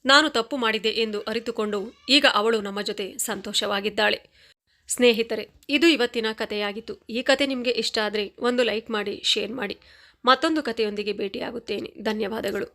Speaker 1: ನಾನು ತಪ್ಪು ಮಾಡಿದೆ ಎಂದು ಅರಿತುಕೊಂಡು ಈಗ ಅವಳು ನಮ್ಮ ಜೊತೆ ಸಂತೋಷವಾಗಿದ್ದಾಳೆ. ಸ್ನೇಹಿತರೆ, ಇದು ಇವತ್ತಿನ ಕಥೆಯಾಗಿತ್ತು. ಈ ಕತೆ ನಿಮಗೆ ಇಷ್ಟ ಆದರೆ ಒಂದು ಲೈಕ್ ಮಾಡಿ, ಶೇರ್ ಮಾಡಿ. ಮತ್ತೊಂದು ಕಥೆಯೊಂದಿಗೆ ಭೇಟಿಯಾಗುತ್ತೇನೆ. ಧನ್ಯವಾದಗಳು.